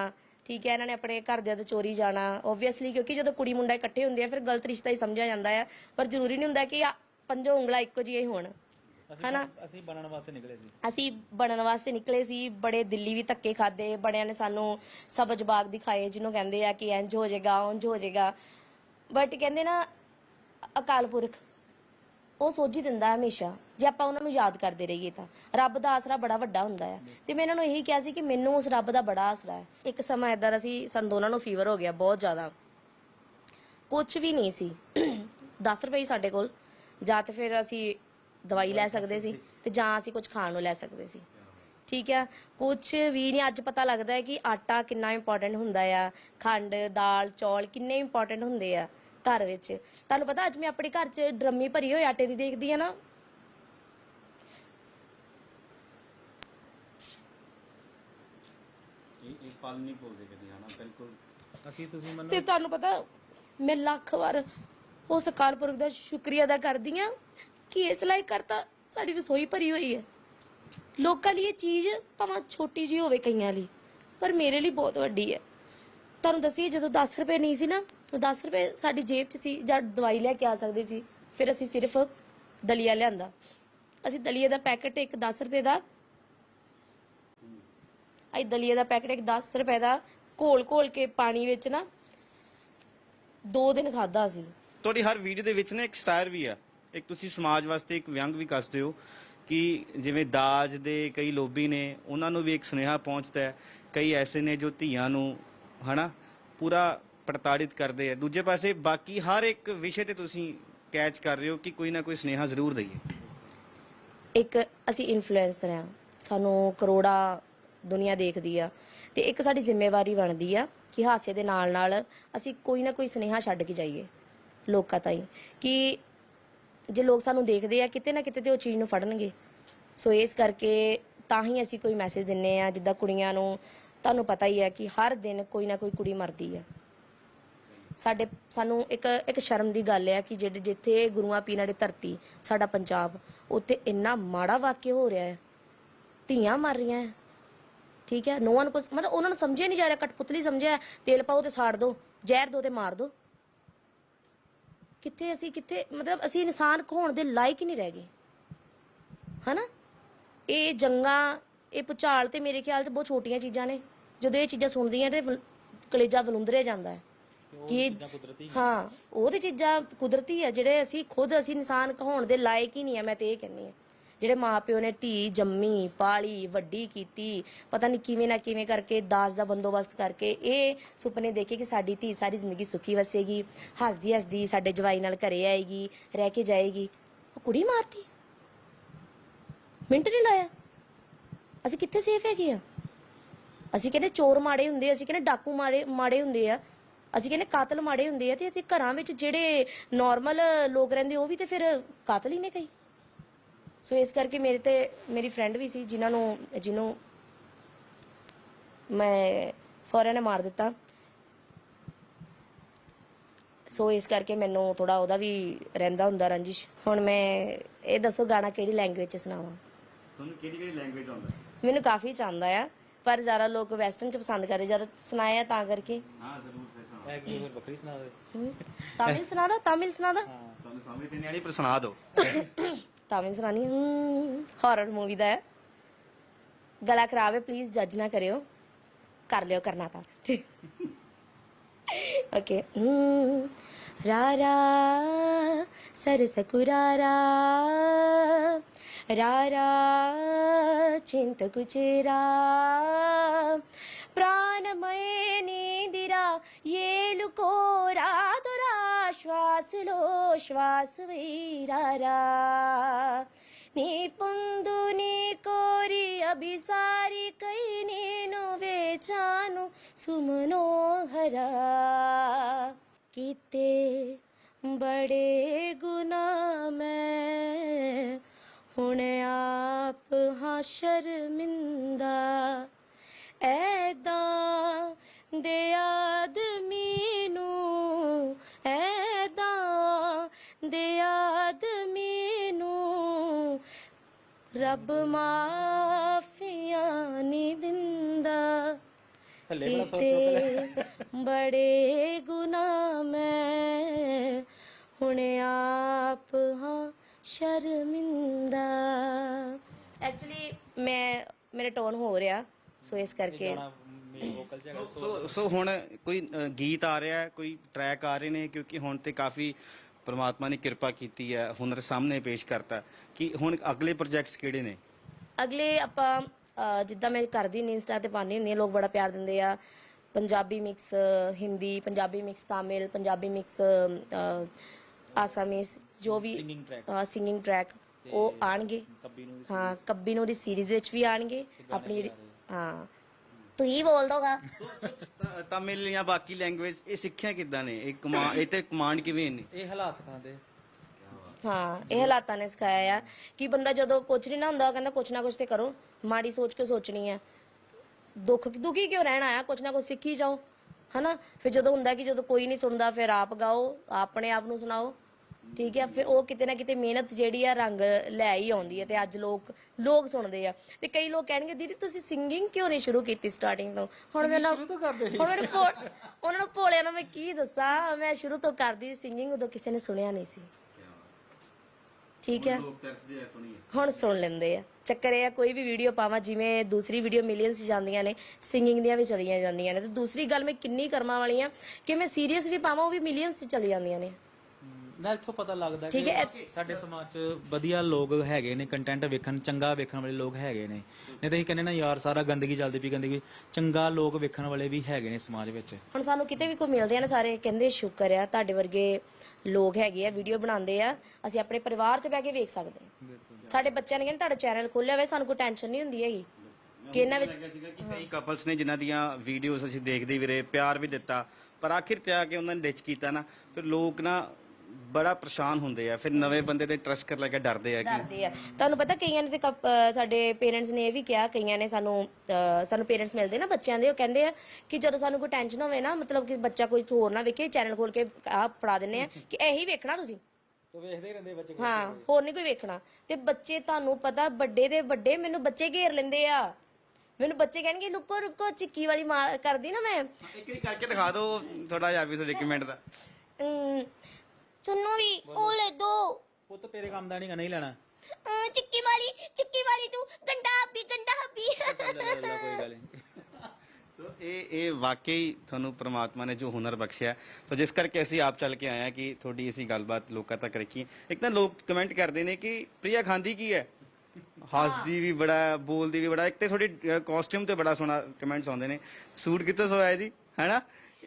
ਠੀਕ ਹੈ ਇਹਨਾਂ ਨੇ ਆਪਣੇ ਘਰਦਿਆਂ ਤੋਂ ਚੋਰੀ ਜਾਣਾ ਓਬਵੀਅਸਲੀ ਕਿਉਂਕਿ ਜਦੋਂ ਕੁੜੀ ਮੁੰਡਾ ਇਕੱਠੇ ਹੁੰਦੇ ਆ ਫਿਰ ਗਲਤ ਰਿਸ਼ਤਾ ਹੀ ਸਮਝਿਆ ਜਾਂਦਾ ਆ ਪਰ ਜ਼ਰੂਰੀ ਨਹੀਂ ਹੁੰਦਾ ਕਿ ਪੰਜੋ ਉਂਗਲਾਂ ਇੱਕੋ ਜਿਹੀਆਂ ਹੀ ਹੋਣ ਹਨਾ? ਅਸੀਂ ਬਣਨ ਵਾਸਤੇ ਨਿਕਲੇ ਸੀ। ਅਸੀਂ ਬਣਨ ਵਾਸਤੇ ਨਿਕਲੇ ਸੀ ਬੜੇ ਦਿੱਲੀ ਵੀ ਧੱਕੇ ਖਾਦੇ ਬੜਿਆਂ ਨੇ ਸਾਨੂੰ ਸਬਜ ਬਾਗ ਦਿਖਾਏ ਜਿਹਨੂੰ ਕਹਿੰਦੇ ਆ ਕਿ ਇੰਜ ਹੋ ਜਾਏਗਾ ਉਂਝ ਹੋ ਜਾਏਗਾ। ਬਟ ਕਹਿੰਦੇ ਨਾ ਅਕਾਲ ਪੁਰਖ। ਉਹ ਸੋਝੀ ਦਿੰਦਾ ਹਮੇਸ਼ਾ। ਜੇ ਆਪਾਂ ਉਹਨਾਂ ਨੂੰ ਯਾਦ ਕਰਦੇ ਰਹੀਏ ਤਾਂ। ਰੱਬ ਦਾ ਆਸਰਾ ਬੜਾ ਵੱਡਾ ਹੁੰਦਾ ਹੈ ਤੇ ਮੈਂ ਇਹਨਾਂ ਨੂੰ ਇਹੀ ਕਿਹਾ ਸੀ ਕਿ ਮੈਨੂੰ ਉਸ ਰੱਬ ਦਾ ਬੜਾ ਆਸਰਾ ਹੈ। ਇੱਕ ਸਮਾਂ ਇਦਾਂ ਦਾ ਸੀ, ਸਾਨੂੰ ਦੋਨਾਂ ਨੂੰ ਫੀਵਰ ਹੋ ਗਿਆ ਬਹੁਤ ਜ਼ਿਆਦਾ। ਕੁਝ ਵੀ ਨਹੀਂ ਸੀ। 10 ਰੁਪਏ ਸਾਡੇ ਕੋਲ। ਜਾਂ ਤੇ ਫਿਰ ਅਸੀਂ ਦਵਾਈ ਲੈ ਸਕਦੇ ਸੀ ਤੇ ਜਾਂ ਅਸੀਂ ਕੁਝ ਖਾਣ ਨੂੰ ਲੈ ਸਕਦੇ ਸੀ। ਠੀਕ ਹੈ ਕੁਝ ਵੀ ਨਹੀਂ। ਅੱਜ ਪਤਾ ਲੱਗਦਾ ਹੈ ਕਿ ਆਟਾ ਕਿੰਨਾ ਇੰਪੋਰਟੈਂਟ ਹੁੰਦਾ ਆ। ਖੰਡ, ਦਾਲ, ਚੌਲ ਕਿੰਨੇ ਇੰਪੋਰਟੈਂਟ ਹੁੰਦੇ ਆ। ਘਰ ਵਿੱਚ। ਤੁਹਾਨੂੰ ਪਤਾ ਅੱਜ ਮੈਂ ਆਪਣੇ ਘਰ 'ਚ ਡਰਮੀ ਭਰੀ ਹੋਈ ਆਟੇ ਦੀ ਦੇਖਦੀ ਆ ਨਾ। ਇਹ ਪਲ ਨਹੀਂ ਭੁੱਲਦੇ ਕਦੀ ਹਨਾ? ਬਿਲਕੁਲ। ਅਸੀਂ ਤੁਸੀਂ ਮੰਨੋ ਤੇ ਤੁਹਾਨੂੰ ਪਤਾ ਮੈਂ ਲੱਖ ਵਾਰ ਉਸ ਅਕਾਲ ਪੁਰਖ ਦਾ ਸ਼ੁਕਰੀਆ ਅਦਾ ਕਰਦੀ ਆ ਕਿ ਇਸ ਲਾਇਕ ਕਰਤਾ ਸਾਡੀ ਰਸੋਈ ਭਰੀ ਹੋਈ ਹੈ। ਲੋਕਾਂ ਲਈ ਇਹ ਚੀਜ਼ ਭਾਵੇਂ ਛੋਟੀ ਜੀ ਹੋਵੇ ਕਈਆਂ ਲਈ ਪਰ ਮੇਰੇ ਲਈ ਬਹੁਤ ਵੱਡੀ ਹੈ। ਤੁਹਾਨੂੰ ਦੱਸੀਏ ਜਦੋਂ 10 ਰੁਪਏ ਨਹੀਂ ਸੀ ਨਾ 10 ਰੁਪਏ ਸਾਡੀ ਜੇਬ 'ਚ ਸੀ ਜਦ ਦਵਾਈ ਲੈ ਕੇ ਆ ਸਕਦੇ ਸੀ, ਫਿਰ ਅਸੀਂ ਸਿਰਫ ਦਲੀਆ ਲਿਆਂਦਾ। ਅਸੀਂ ਦਲੀਏ ਦਾ ਪੈਕੇਟ ਇੱਕ 10 ਰੁਪਏ ਦਾ ਇਹ ਦਲੀਏ ਦਾ ਪੈਕੇਟ ਇੱਕ 10 ਰੁਪਏ ਦਾ ਘੋਲ ਘੋਲ ਕੇ ਪਾਣੀ ਵਿੱਚ ਨਾ ਦੋ ਦਿਨ ਖਾਦਾ ਸੀ ਤੁਹਾਡੀ ਹਰ ਵੀਡੀਓ ਦੇ ਵਿੱਚ ਨਾ ਇੱਕ ਸਟਾਇਰ ਵੀ ਆ। ਇੱਕ ਤੁਸੀਂ ਸਮਾਜ ਵਾਸਤੇ ਇੱਕ ਵਿਅੰਗ ਵੀ ਕੱਸਦੇ ਹੋ ਕਿ ਜਿਵੇਂ ਦਾਜ ਦੇ ਕਈ ਲੋਭੀ ਨੇ, ਉਹਨਾਂ ਨੂੰ ਵੀ ਇੱਕ ਸੁਨੇਹਾ ਪਹੁੰਚਦਾ ਹੈ। ਕਈ ਐਸੇ ਨੇ ਜੋ ਧੀਆਂ ਨੂੰ, ਹਨਾ, ਪੂਰਾ ਪ੍ਰਤਾੜਿਤ ਕਰਦੇ ਆ। ਦੂਜੇ ਪਾਸੇ ਬਾਕੀ ਹਰ ਇੱਕ ਵਿਸ਼ੇ ਤੇ ਤੁਸੀਂ ਕੈਚ ਕਰ ਰਹੇ ਹੋ ਕਿ ਕੋਈ ਨਾ ਕੋਈ ਸੁਨੇਹਾ ਜ਼ਰੂਰ ਦਈਏ। ਇੱਕ ਅਸੀਂ ਇਨਫਲੂਐਂਸਰ ਆ ਸਾਨੂੰ ਕਰੋੜਾ ਦੁਨੀਆ ਦੇਖਦੀ ਆ। ਤੇ ਇੱਕ ਸਾਡੀ ਜ਼ਿੰਮੇਵਾਰੀ ਬਣਦੀ ਆ ਕਿ ਹਾਸੇ ਦੇ ਨਾਲ ਨਾਲ ਅਸੀਂ ਕੋਈ ਨਾ ਕੋਈ ਸੁਨੇਹਾ ਛੱਡ ਕੇ ਜਾਈਏ ਲੋਕਾਂ ਤਾਈਂ। ਕਿ ਜੇ ਲੋਕ ਸਾਨੂੰ ਦੇਖਦੇ ਆ, ਕਿਤੇ ਨਾ ਕਿਤੇ ਤੇ ਉਹ ਚੀਜ਼ ਨੂੰ ਫੜਨਗੇ। ਸੋ ਇਸ ਕਰਕੇ ਤਾਂ ਹੀ ਅਸੀਂ ਕੋਈ ਮੈਸੇਜ ਦਿੰਨੇ ਆ, ਜਿੱਦਾਂ ਕੁੜੀਆਂ ਨੂੰ ਤੁਹਾਨੂੰ ਪਤਾ ਹੀ ਹੈ ਕਿ ਹਰ ਦਿਨ ਕੋਈ ਨਾ ਕੋਈ ਕੁੜੀ ਮਰਦੀ ਆ। ਸਾਡੇ ਸਾਨੂੰ ਇੱਕ ਇੱਕ ਸ਼ਰਮ ਦੀ ਗੱਲ ਹੈ ਕਿ ਜਿਹੜੇ ਜਿੱਥੇ ਗੁਰੂਆਂ ਪੀਰਾਂ ਦੀ ਧਰਤੀ, ਸਾਡਾ ਪੰਜਾਬ, ਉੱਥੇ ਇੰਨਾ ਮਾੜਾ ਵਾਕਿਆ ਹੋ ਰਿਹਾ ਹੈ। ਧੀਆਂ ਮਰ ਰਹੀਆਂ ਹੈ। ਠੀਕ ਹੈ? ਨੋ ਨੂੰ ਕੁਛ, ਮਤਲਬ ਉਹਨਾਂ ਨੂੰ ਸਮਝਿਆ ਨਹੀਂ ਜਾ ਰਿਹਾ ਕਟਪੁਤਲੀ ਸਮਝਿਆ, ਤੇਲ ਪਾਓ ਤੇ ਸਾੜ ਦੋ, ਜ਼ਹਿਰ ਦੋ ਤੇ ਮਾਰ ਦੋ। ਕਿੱਥੇ ਅਸੀਂ, ਕਿੱਥੇ, ਮਤਲਬ ਅਸੀਂ ਇਨਸਾਨ ਹੋਣ ਦੇ ਲਾਇਕ ਹੀ ਨਹੀਂ ਰਹਿ ਗਏ। ਹਨਾ? ਇਹ ਜੰਗਾਂ, ਇਹ ਭੁਚਾਲ ਤੇ ਮੇਰੇ ਖਿਆਲ 'ਚ ਬਹੁਤ ਛੋਟੀਆਂ ਚੀਜ਼ਾਂ ਨੇ। ਜਦੋਂ ਇਹ ਚੀਜ਼ਾਂ ਸੁਣਦੀਆਂ ਤੇ ਕਲੇਜਾ ਵਲੁੰਦਰੇ ਜਾਂਦਾ ਹੈ। ਕਿ ਇਹ- ਹਾਂ ਉਹ ਤੇ ਚੀਜ਼ਾਂ ਕੁਦਰਤੀ ਆ ਜਿਹੜੇ ਅਸੀਂ ਖੁਦ ਅਸੀਂ ਇਨਸਾਨ ਹੋਣ ਦੇ ਲਾਇਕ ਹੀ ਨਹੀਂ ਆ ਮੈਂ ਤੇ ਇਹ ਕਹਿੰਨੀ ਆ। ਜਿਹੜੇ ਮਾਪਿਓ ਨੇ ਧੀ ਜੰਮੀ ਪਾਲੀ ਵੱਡੀ ਕੀਤੀ ਪਤਾ ਨਹੀਂ ਕਿਵੇਂ ਨਾ ਕਿਵੇਂ ਕਰਕੇ ਦਾਜ ਦਾ ਬੰਦੋਬਸਤ ਕਰਕੇ ਇਹ ਸੁਪਨੇ ਦੇਖੇ ਕਿ ਸਾਡੀ ਧੀ ਸਾਰੀ ਜ਼ਿੰਦਗੀ ਸੁਖੀ ਵਸੇਗੀ ਹੱਸਦੀ ਹੱਸਦੀ ਸਾਡੇ ਜਵਾਈ ਨਾਲ ਘਰੇ ਆਏਗੀ ਰਹਿ ਕੇ ਜਾਏਗੀ। ਉਹ ਕੁੜੀ ਮਾਰਤੀ। ਮਿੰਟ ਨਹੀਂ ਲਾਇਆ। ਅਸੀਂ ਕਿੱਥੇ ਸੇਫ ਹੈਗੇ ਆ? ਅਸੀਂ ਕਹਿੰਦੇ ਚੋਰ ਮਾੜੇ ਹੁੰਦੇ ਆ, ਅਸੀਂ ਕਹਿੰਦੇ ਡਾਕੂ ਮਾੜੇ ਮਾੜੇ ਹੁੰਦੇ ਆ। ਅਸੀਂ ਕਹਿੰਦੇ ਕਾਤਲ ਮਾੜੇ ਹੁੰਦੇ ਆ ਤੇ ਅਸੀਂ ਘਰਾਂ ਵਿੱਚ ਜਿਹੜੇ ਨਾਰਮਲ ਲੋਕ ਰਹਿੰਦੇ ਉਹ ਵੀ ਤੇ ਫਿਰ ਕਾਤਲ ਹੀ ਨੇ ਕਈ। ਸੋ ਇਸ ਕਰਕੇ ਮੇਰੇ ਤੇ ਮੇਰੀ ਫਰੈਂਡ ਵੀ ਸੀ ਜਿਨ੍ਹਾਂ ਨੂੰ ਜਿਹਨੂੰ ਮੈਂ ਸਹੁਰਿਆਂ ਨੇ ਮਾਰ ਦਿੱਤਾ। ਸੋ ਇਸ ਕਰਕੇ ਮੈਨੂੰ ਥੋੜਾ ਉਹਦਾ ਵੀ ਰਹਿੰਦਾ ਹੁੰਦਾ ਰੰਜਿਸ਼। ਹੁਣ ਮੈਂ ਇਹ ਦੱਸੋ ਗਾਣਾ ਕਿਹੜੀ ਲੈਂਗੁਏਜ ਚ ਸੁਣਾਵਾਂ? ਤੁਹਾਨੂੰ ਕਿਹੜੀ ਕਿਹੜੀ ਲੈਂਗੁਏਜ ਆਉਂਦਾ? ਮੈਨੂੰ ਕਾਫੀ ਚਾਹੁੰਦਾ ਆ ਪਰ ਜ਼ਿਆਦਾ ਲੋਕ ਵੈਸਟਰਨ ਚ ਪਸੰਦ ਕਰਦੇ ਜਦ ਸੁਣਾਇਆ ਤਾਂ ਕਰਕੇ। ਹਾਂ ਜ਼ਰੂਰ। ਇਹ ਸੁਣਾ ਤਾਮਿਲ ਸੁਣਾ ਤਾਮਿਲ ਸੁਣਾ ਦਾ। ਤੁਹਾਨੂੰ ਮੂਵੀ ਦਾ ਗਲਾ ਖਰਾਬ ਹੈ ਪਲੀਜ਼ ਜੱਜ ਨਾ ਕਰਿਓ। ਕਰ ਲਿਓ ਕਰਨਾ ਤਾਂ। ਠੀਕ ओके रारा सरसकुरारा रारा चिन्तकुचेरा प्राणमयनी ఏలుకోరాదురా శ్వాసలో శ్వాస వైరారా నీ పొందు నీ కోరి అభిసారి కై నేను వేచాను సుమనోహరా ਕੀਤੇ ਬੜੇ ਗੁਨਾਹ ਮੈਂ ਹੁਣ ਆਪ ਹਾਂ ਸ਼ਰਮਿੰਦਾ ਐਦਾਂ ਦੇ ਆਦਮੀ ਐਦਾਂ ਦੇ ਆਦਮੀ ਨੂੰ ਰੱਬ ਮਾਫੀਆਂ ਨਹੀਂ ਦਿੰਦਾ। ਕੀਤੇ ਬੜੇ ਗੁਨਾਹ ਮੈਂ ਹੁਣ ਆਪ ਹਾਂ ਸ਼ਰਮਿੰਦਾ। ਐਕਚੁਅਲੀ ਮੈਂ ਮੇਰੇ ਟੋਨ ਹੋ ਰਿਹਾ ਸੋ ਇਸ ਕਰਕੇ ਸੋ ਸੋ ਹੁਣ ਕੋਈ ਗੀਤ ਆ ਰਿਹਾ ਹੈ ਕੋਈ ਟਰੈਕ ਆ ਰਹੇ ਨੇ ਕਿਉਂਕਿ ਹੁਣ ਤੇ ਕਾਫੀ ਪ੍ਰਮਾਤਮਾ ਨੇ ਕਿਰਪਾ ਕੀਤੀ ਹੈ ਹੁਨਰ ਸਾਹਮਣੇ ਪੇਸ਼ ਕਰਤਾ ਕਿ ਹੁਣ ਅਗਲੇ ਪ੍ਰੋਜੈਕਟਸ ਕਿਹੜੇ ਨੇ? ਅਗਲੇ ਆਪਾਂ ਅਹ, ਜਿੱਦਾਂ ਮੈਂ ਕਰਦੀ ਨਹੀਂ ਇੰਸਟਾ ਤੇ ਪਾਉਂਦੀ ਹੁੰਦੀ ਹਾਂ ਲੋਕ ਬੜਾ ਪਿਆਰ ਦਿੰਦੇ ਆ। Punjabi mix Hindi Punjabi mix Tamil Punjabi mix Assamese ਜੋ ਵੀ Singing tracks. ਸਿੰਗਿੰਗ ਟਰੈਕ ਉਹ ਆਣਗੇ ਕੱਬੀ ਨੂੰ ਹਾਂ ਕੱਬੀ ਨੂੰ ਦੀ ਸੀਰੀਜ਼ ਵਿੱਚ ਵੀ ਆਣਗੇ ਆਪਣੀ ਜਿਹੜੀ ਹਾਂ ਤੂੰ ਹੀ ਬੋਲ ਦੋਗਾ ਤਾਂ- ਤਮਿਲ ਜਾਂ ਬਾਕੀ ਲੈਂਗੁਏਜ ਇਹ ਸਿੱਖਿਆ ਕਿੱਦਾਂ ਨੇ? ਇਹ ਕਮਾ ਇਹ ਤੇ ਕਮਾਂਡ ਕਿਵੇਂ ਨੇ ਇਹ ਹਾਲਾਤ ਸਿਖਾਉਂਦੇ। ਹਾਂ ਇਹ ਹਾਲਾਤਾਂ ਨੇ ਸਿਖਾਇਆ ਆ ਕਿ ਬੰਦਾ ਜਦੋਂ ਕੁਝ ਨਹੀਂ ਨਾ ਹੁੰਦਾ ਉਹ ਕਹਿੰਦਾ ਕੁਝ ਨਾ ਕੁਝ ਤੇ ਕਰੋ। ਮਾੜੀ ਸੋਚ ਕੇ ਸੋਚਣੀ ਹੈ ਦੁੱਖ ਦੁਖੀ ਕਿਉਂ ਰਹਿਣਾ ਆ? ਕੁਝ ਨਾ ਕੁਝ ਸਿੱਖੀ ਜਾਓ। ਹਨਾ? ਫਿਰ ਜਦੋਂ ਹੁੰਦਾ ਕਿ ਜਦੋਂ ਕੋਈ ਨਹੀਂ ਸੁਣਦਾ ਫਿਰ ਆਪ ਗਾਓ ਆਪਣੇ ਆਪ ਨੂੰ ਸੁਣਾਓ। ਠੀਕ ਹੈ ਫਿਰ ਉਹ ਕਿਤੇ ਨਾ ਕਿਤੇ ਮਿਹਨਤ ਜਿਹੜੀ ਆ ਰੰਗ ਲੈ ਹੀ ਆਉਂਦੀ ਹੈ ਤੇ ਅੱਜ ਲੋਕ ਲੋਕ ਸੁਣਦੇ ਆ। ਤੇ ਕਈ ਲੋਕ ਕਹਿਣਗੇ ਦੀਦੀ ਤੁਸੀਂ ਸਿੰਗਿੰਗ ਕਿਉਂ ਨਹੀਂ ਸ਼ੁਰੂ ਕੀਤੀ ਸਟਾਰਟਿੰਗ ਤੋਂ? ਹੁਣ ਮੈਂ ਨਾ ਹੁਣ ਮੇਰੇ ਕੋਲ ਉਹਨਾਂ ਨੂੰ ਭੋਲਿਆਂ ਨੂੰ ਮੈਂ ਕੀ ਦੱਸਾਂ? ਮੈਂ ਸ਼ੁਰੂ ਤੋਂ ਕਰਦੀ ਸਿੰਗਿੰਗ ਉਦੋਂ ਕਿਸੇ ਨੇ ਸੁਣਿਆ ਨਹੀਂ ਸੀ। ਠੀਕ ਹੈ ਲੋਕ ਤਰਸਦੇ ਆ ਸੁਣੀਏ। ਹੁਣ ਸੁਣ ਲੈਂਦੇ ਆ। ਚੱਕਰ ਇਹ ਆ ਕੋਈ ਵੀ ਵੀਡੀਓ ਪਾਵਾਂ ਜਿਵੇਂ ਦੂਸਰੀ ਵੀਡੀਓ ਮਿਲੀਅਨਸ ਜਾਂਦੀਆਂ ਨੇ ਸਿੰਗਿੰਗ ਦੀਆਂ ਵੀ ਚਲੀਆਂ ਜਾਂਦੀਆਂ ਨੇ। ਤੇ ਦੂਸਰੀ ਗੱਲ ਮੈਂ ਕਿੰਨੀ ਕਰਮਾਂ ਵਾਲੀ ਆ ਕਿ ਮੈਂ ਸੀਰੀਅਸ ਵੀ ਪਾਵਾਂ ਉਹ ਵੀ ਮਿਲੀਅਨਸ ਚ ਚਲੀ ਜਾਂਦੀਆਂ ਨੇ। ਨਾ ਇੱਥੋਂ ਪਤਾ ਲੱਗਦਾ ਠੀਕ ਹੈ, ਕਿ ਸਾਡੇ ਸਮਾਜ 'ਚ ਵਧੀਆ ਲੋਕ ਹੈਗੇ ਨੇ ਕੰਟੈਂਟ ਵੇਖਣ ਚੰਗਾ ਵੇਖਣ ਵਾਲੇ ਲੋਕ ਹੈਗੇ ਨੇ। ਨਹੀਂ ਤਾਂ ਅਸੀਂ ਕਹਿੰਦੇ ਨਾ ਯਾਰ ਸਾਰਾ ਗੰਦਗੀ ਚੱਲਦੀ ਪਈ ਗੰਦਗੀ। ਚੰਗਾ ਲੋਕ ਵੇਖਣ ਵਾਲੇ ਵੀ ਹੈਗੇ ਨੇ ਸਮਾਜ ਵਿੱਚ। ਹੁਣ ਸਾਨੂੰ ਕਿਤੇ ਵੀ ਕੋਈ ਮਿਲਦੇ ਆ ਨਾ ਸਾਰੇ ਕਹਿੰਦੇ ਸ਼ੁਕਰ ਆ ਤੁਹਾਡੇ ਵਰਗੇ ਲੋਕ ਹੈਗੇ ਆ ਵੀਡੀਓ ਬਣਾਉਂਦੇ ਆ। ਅਸੀਂ ਆਪਣੇ ਪਰਿਵਾਰ 'ਚ ਬਹਿ ਕੇ ਵੇਖ ਸਕਦੇ ਆ ਸਾਡੇ ਬੱਚਿਆਂ ਨੇ ਕਹਿੰਦੇ ਤੁਹਾਡਾ ਚੈਨਲ ਖੋਲਿਆ ਹੋਵੇ ਸਾਨੂੰ ਕੋਈ ਟੈਨਸ਼ਨ ਨਹੀਂ ਹੁੰਦੀ ਹੈਗੀ। ਕਿ ਇਹਨਾਂ ਵਿੱਚ ਲੱਗਿਆ ਸੀਗਾ ਕਿ ਕਈ ਕਪਲਸ ਨੇ ਜਿਨ੍ਹਾਂ ਦੀਆਂ ਵੀਡੀਓਜ਼ ਅਸੀਂ ਦੇਖਦੇ ਵੀ ਰਹੇ ਪਿਆਰ ਵੀ ਦਿੱਤਾ। ਪਰ ਆਖਿਰ ਤੇ ਆ ਕੇ ਉਹਨਾਂ ਨੇ ਡਿਚ ਕੀਤਾ ਨਾ ਫਿਰ ਲੋਕ ਨਾ ਬੜਾ ਪਰੇਸ਼ਾਨ ਹੁੰਦੇ ਆ ਫਿਰ ਨਵੇਂ ਬੰਦੇ ਤੇ ਟਰਸਟ ਕਰ ਲੈ ਕੇ ਡਰਦੇ ਆ ਕਿ ਡਰਦੇ ਆ। ਤੁਹਾਨੂੰ ਪਤਾ ਕਈਆਂ ਨੇ ਤੇ ਕੱਪ- ਅਹ ਸਾਡੇ ਪੇਰੈਂਟਸ ਨੇ ਇਹ ਵੀ ਕਿਹਾ ਕਈਆਂ ਨੇ ਸਾਨੂੰ ਅਹ ਸਾਨੂੰ ਪੇਰੈਂਟਸ ਮਿਲਦੇ ਨਾ ਬੱਚਿਆਂ ਦੇ ਉਹ ਕਹਿੰਦੇ ਆ ਕਿ ਜਦੋਂ ਸਾਨੂੰ ਕੋਈ ਟੈਨਸ਼ਨ ਹੋਵੇ ਨਾ ਮਤਲਬ ਕਿ ਬੱਚਾ ਕੋਈ ਹੋਰ ਨਾ ਵੇਖੇ ਚੈਨਲ ਖੋਲ ਕੇ ਆਹ ਪੜਾ ਦਿੰਨੇ ਆ ਕਿ ਇਹੀ ਵੇਖਣਾ ਤੁਸੀਂ। ਤੋ ਵੇਖਦੇ ਹੀ ਰਹਿੰਦੇ ਬੱਚੇ ਹਾਂ ਹੋਰ ਨਹੀਂ ਕੋਈ ਵੇਖਣਾ। ਤੇ ਬੱਚੇ ਤੁਹਾਨੂੰ ਪਤਾ ਵੱਡੇ ਦੇ ਵੱਡੇ ਮੈਨੂੰ ਬੱਚੇ ਘੇਰ ਲੈਂਦੇ ਆ। ਮੈਨੂੰ ਬੱਚੇ ਕਹਿਣਗੇ ਲੁਕੋ ਰੁਕੋ ਚਿੱਕੀ ਵਾਲੀ ਮਾਰ ਕਰਦੀ ਨਾ ਮੈਂ। ਇੱਕ ਵਾਰੀ ਕਰਕੇ ਦਿਖਾ ਦਿਓ ਥੋੜਾ ਜਿਹਾ ਵੀ ਇੱਕ ਮਿੰਟ ਦਾ। ਅਮ, ਸੁਣੋ ਵੀ ਉਹ ਲੈ ਦੋ। ਪੁੱਤ ਤੇਰੇ ਕੰਮ ਦਾ ਨਹੀਂ ਨਹੀਂ ਲੈਣਾ। ਅਹ ਚਿੱਕੀ ਵਾਲੀ ਚਿੱਕੀ ਵਾਲੀ ਤੂੰ ਗੰਡਾ ਹੱਬੀ ਗੰਡਾ ਹੱਬੀ। ਲੈ ਲੈ ਕੋਈ ਗੱਲ ਨਹੀਂ ਸੋ ਇਹ ਇਹ ਵਾਕਈ ਤੁਹਾਨੂੰ ਪ੍ਰਮਾਤਮਾ ਨੇ ਜੋ ਹੁਨਰ ਬਖਸ਼ਿਆ ਸੋ ਜਿਸ ਕਰਕੇ ਅਸੀਂ ਆਪ ਚੱਲ ਕੇ ਆਏ ਹਾਂ ਕਿ ਤੁਹਾਡੀ ਅਸੀਂ ਗੱਲਬਾਤ ਲੋਕਾਂ ਤੱਕ ਰੱਖੀ ਇੱਕ ਤਾਂ ਲੋਕ ਕਮੈਂਟ ਕਰਦੇ ਨੇ ਕਿ ਪ੍ਰਿਆ ਖਾਂਦੀ ਕੀ ਹੈ? ਹੱਸਦੀ ਵੀ ਬੜਾ ਬੋਲਦੀ ਵੀ ਬੜਾ। ਇੱਕ ਤੇ ਤੁਹਾਡੀ ਕਾਸਟਿਊਮ ਤੇ ਬੜਾ ਸੋਹਣਾ ਕਮੈਂਟਸ ਆਉਂਦੇ ਨੇ। ਸੂਟ ਕਿੱਥੋਂ ਸਵਾਇਆ ਜੀ? ਹੈਨਾ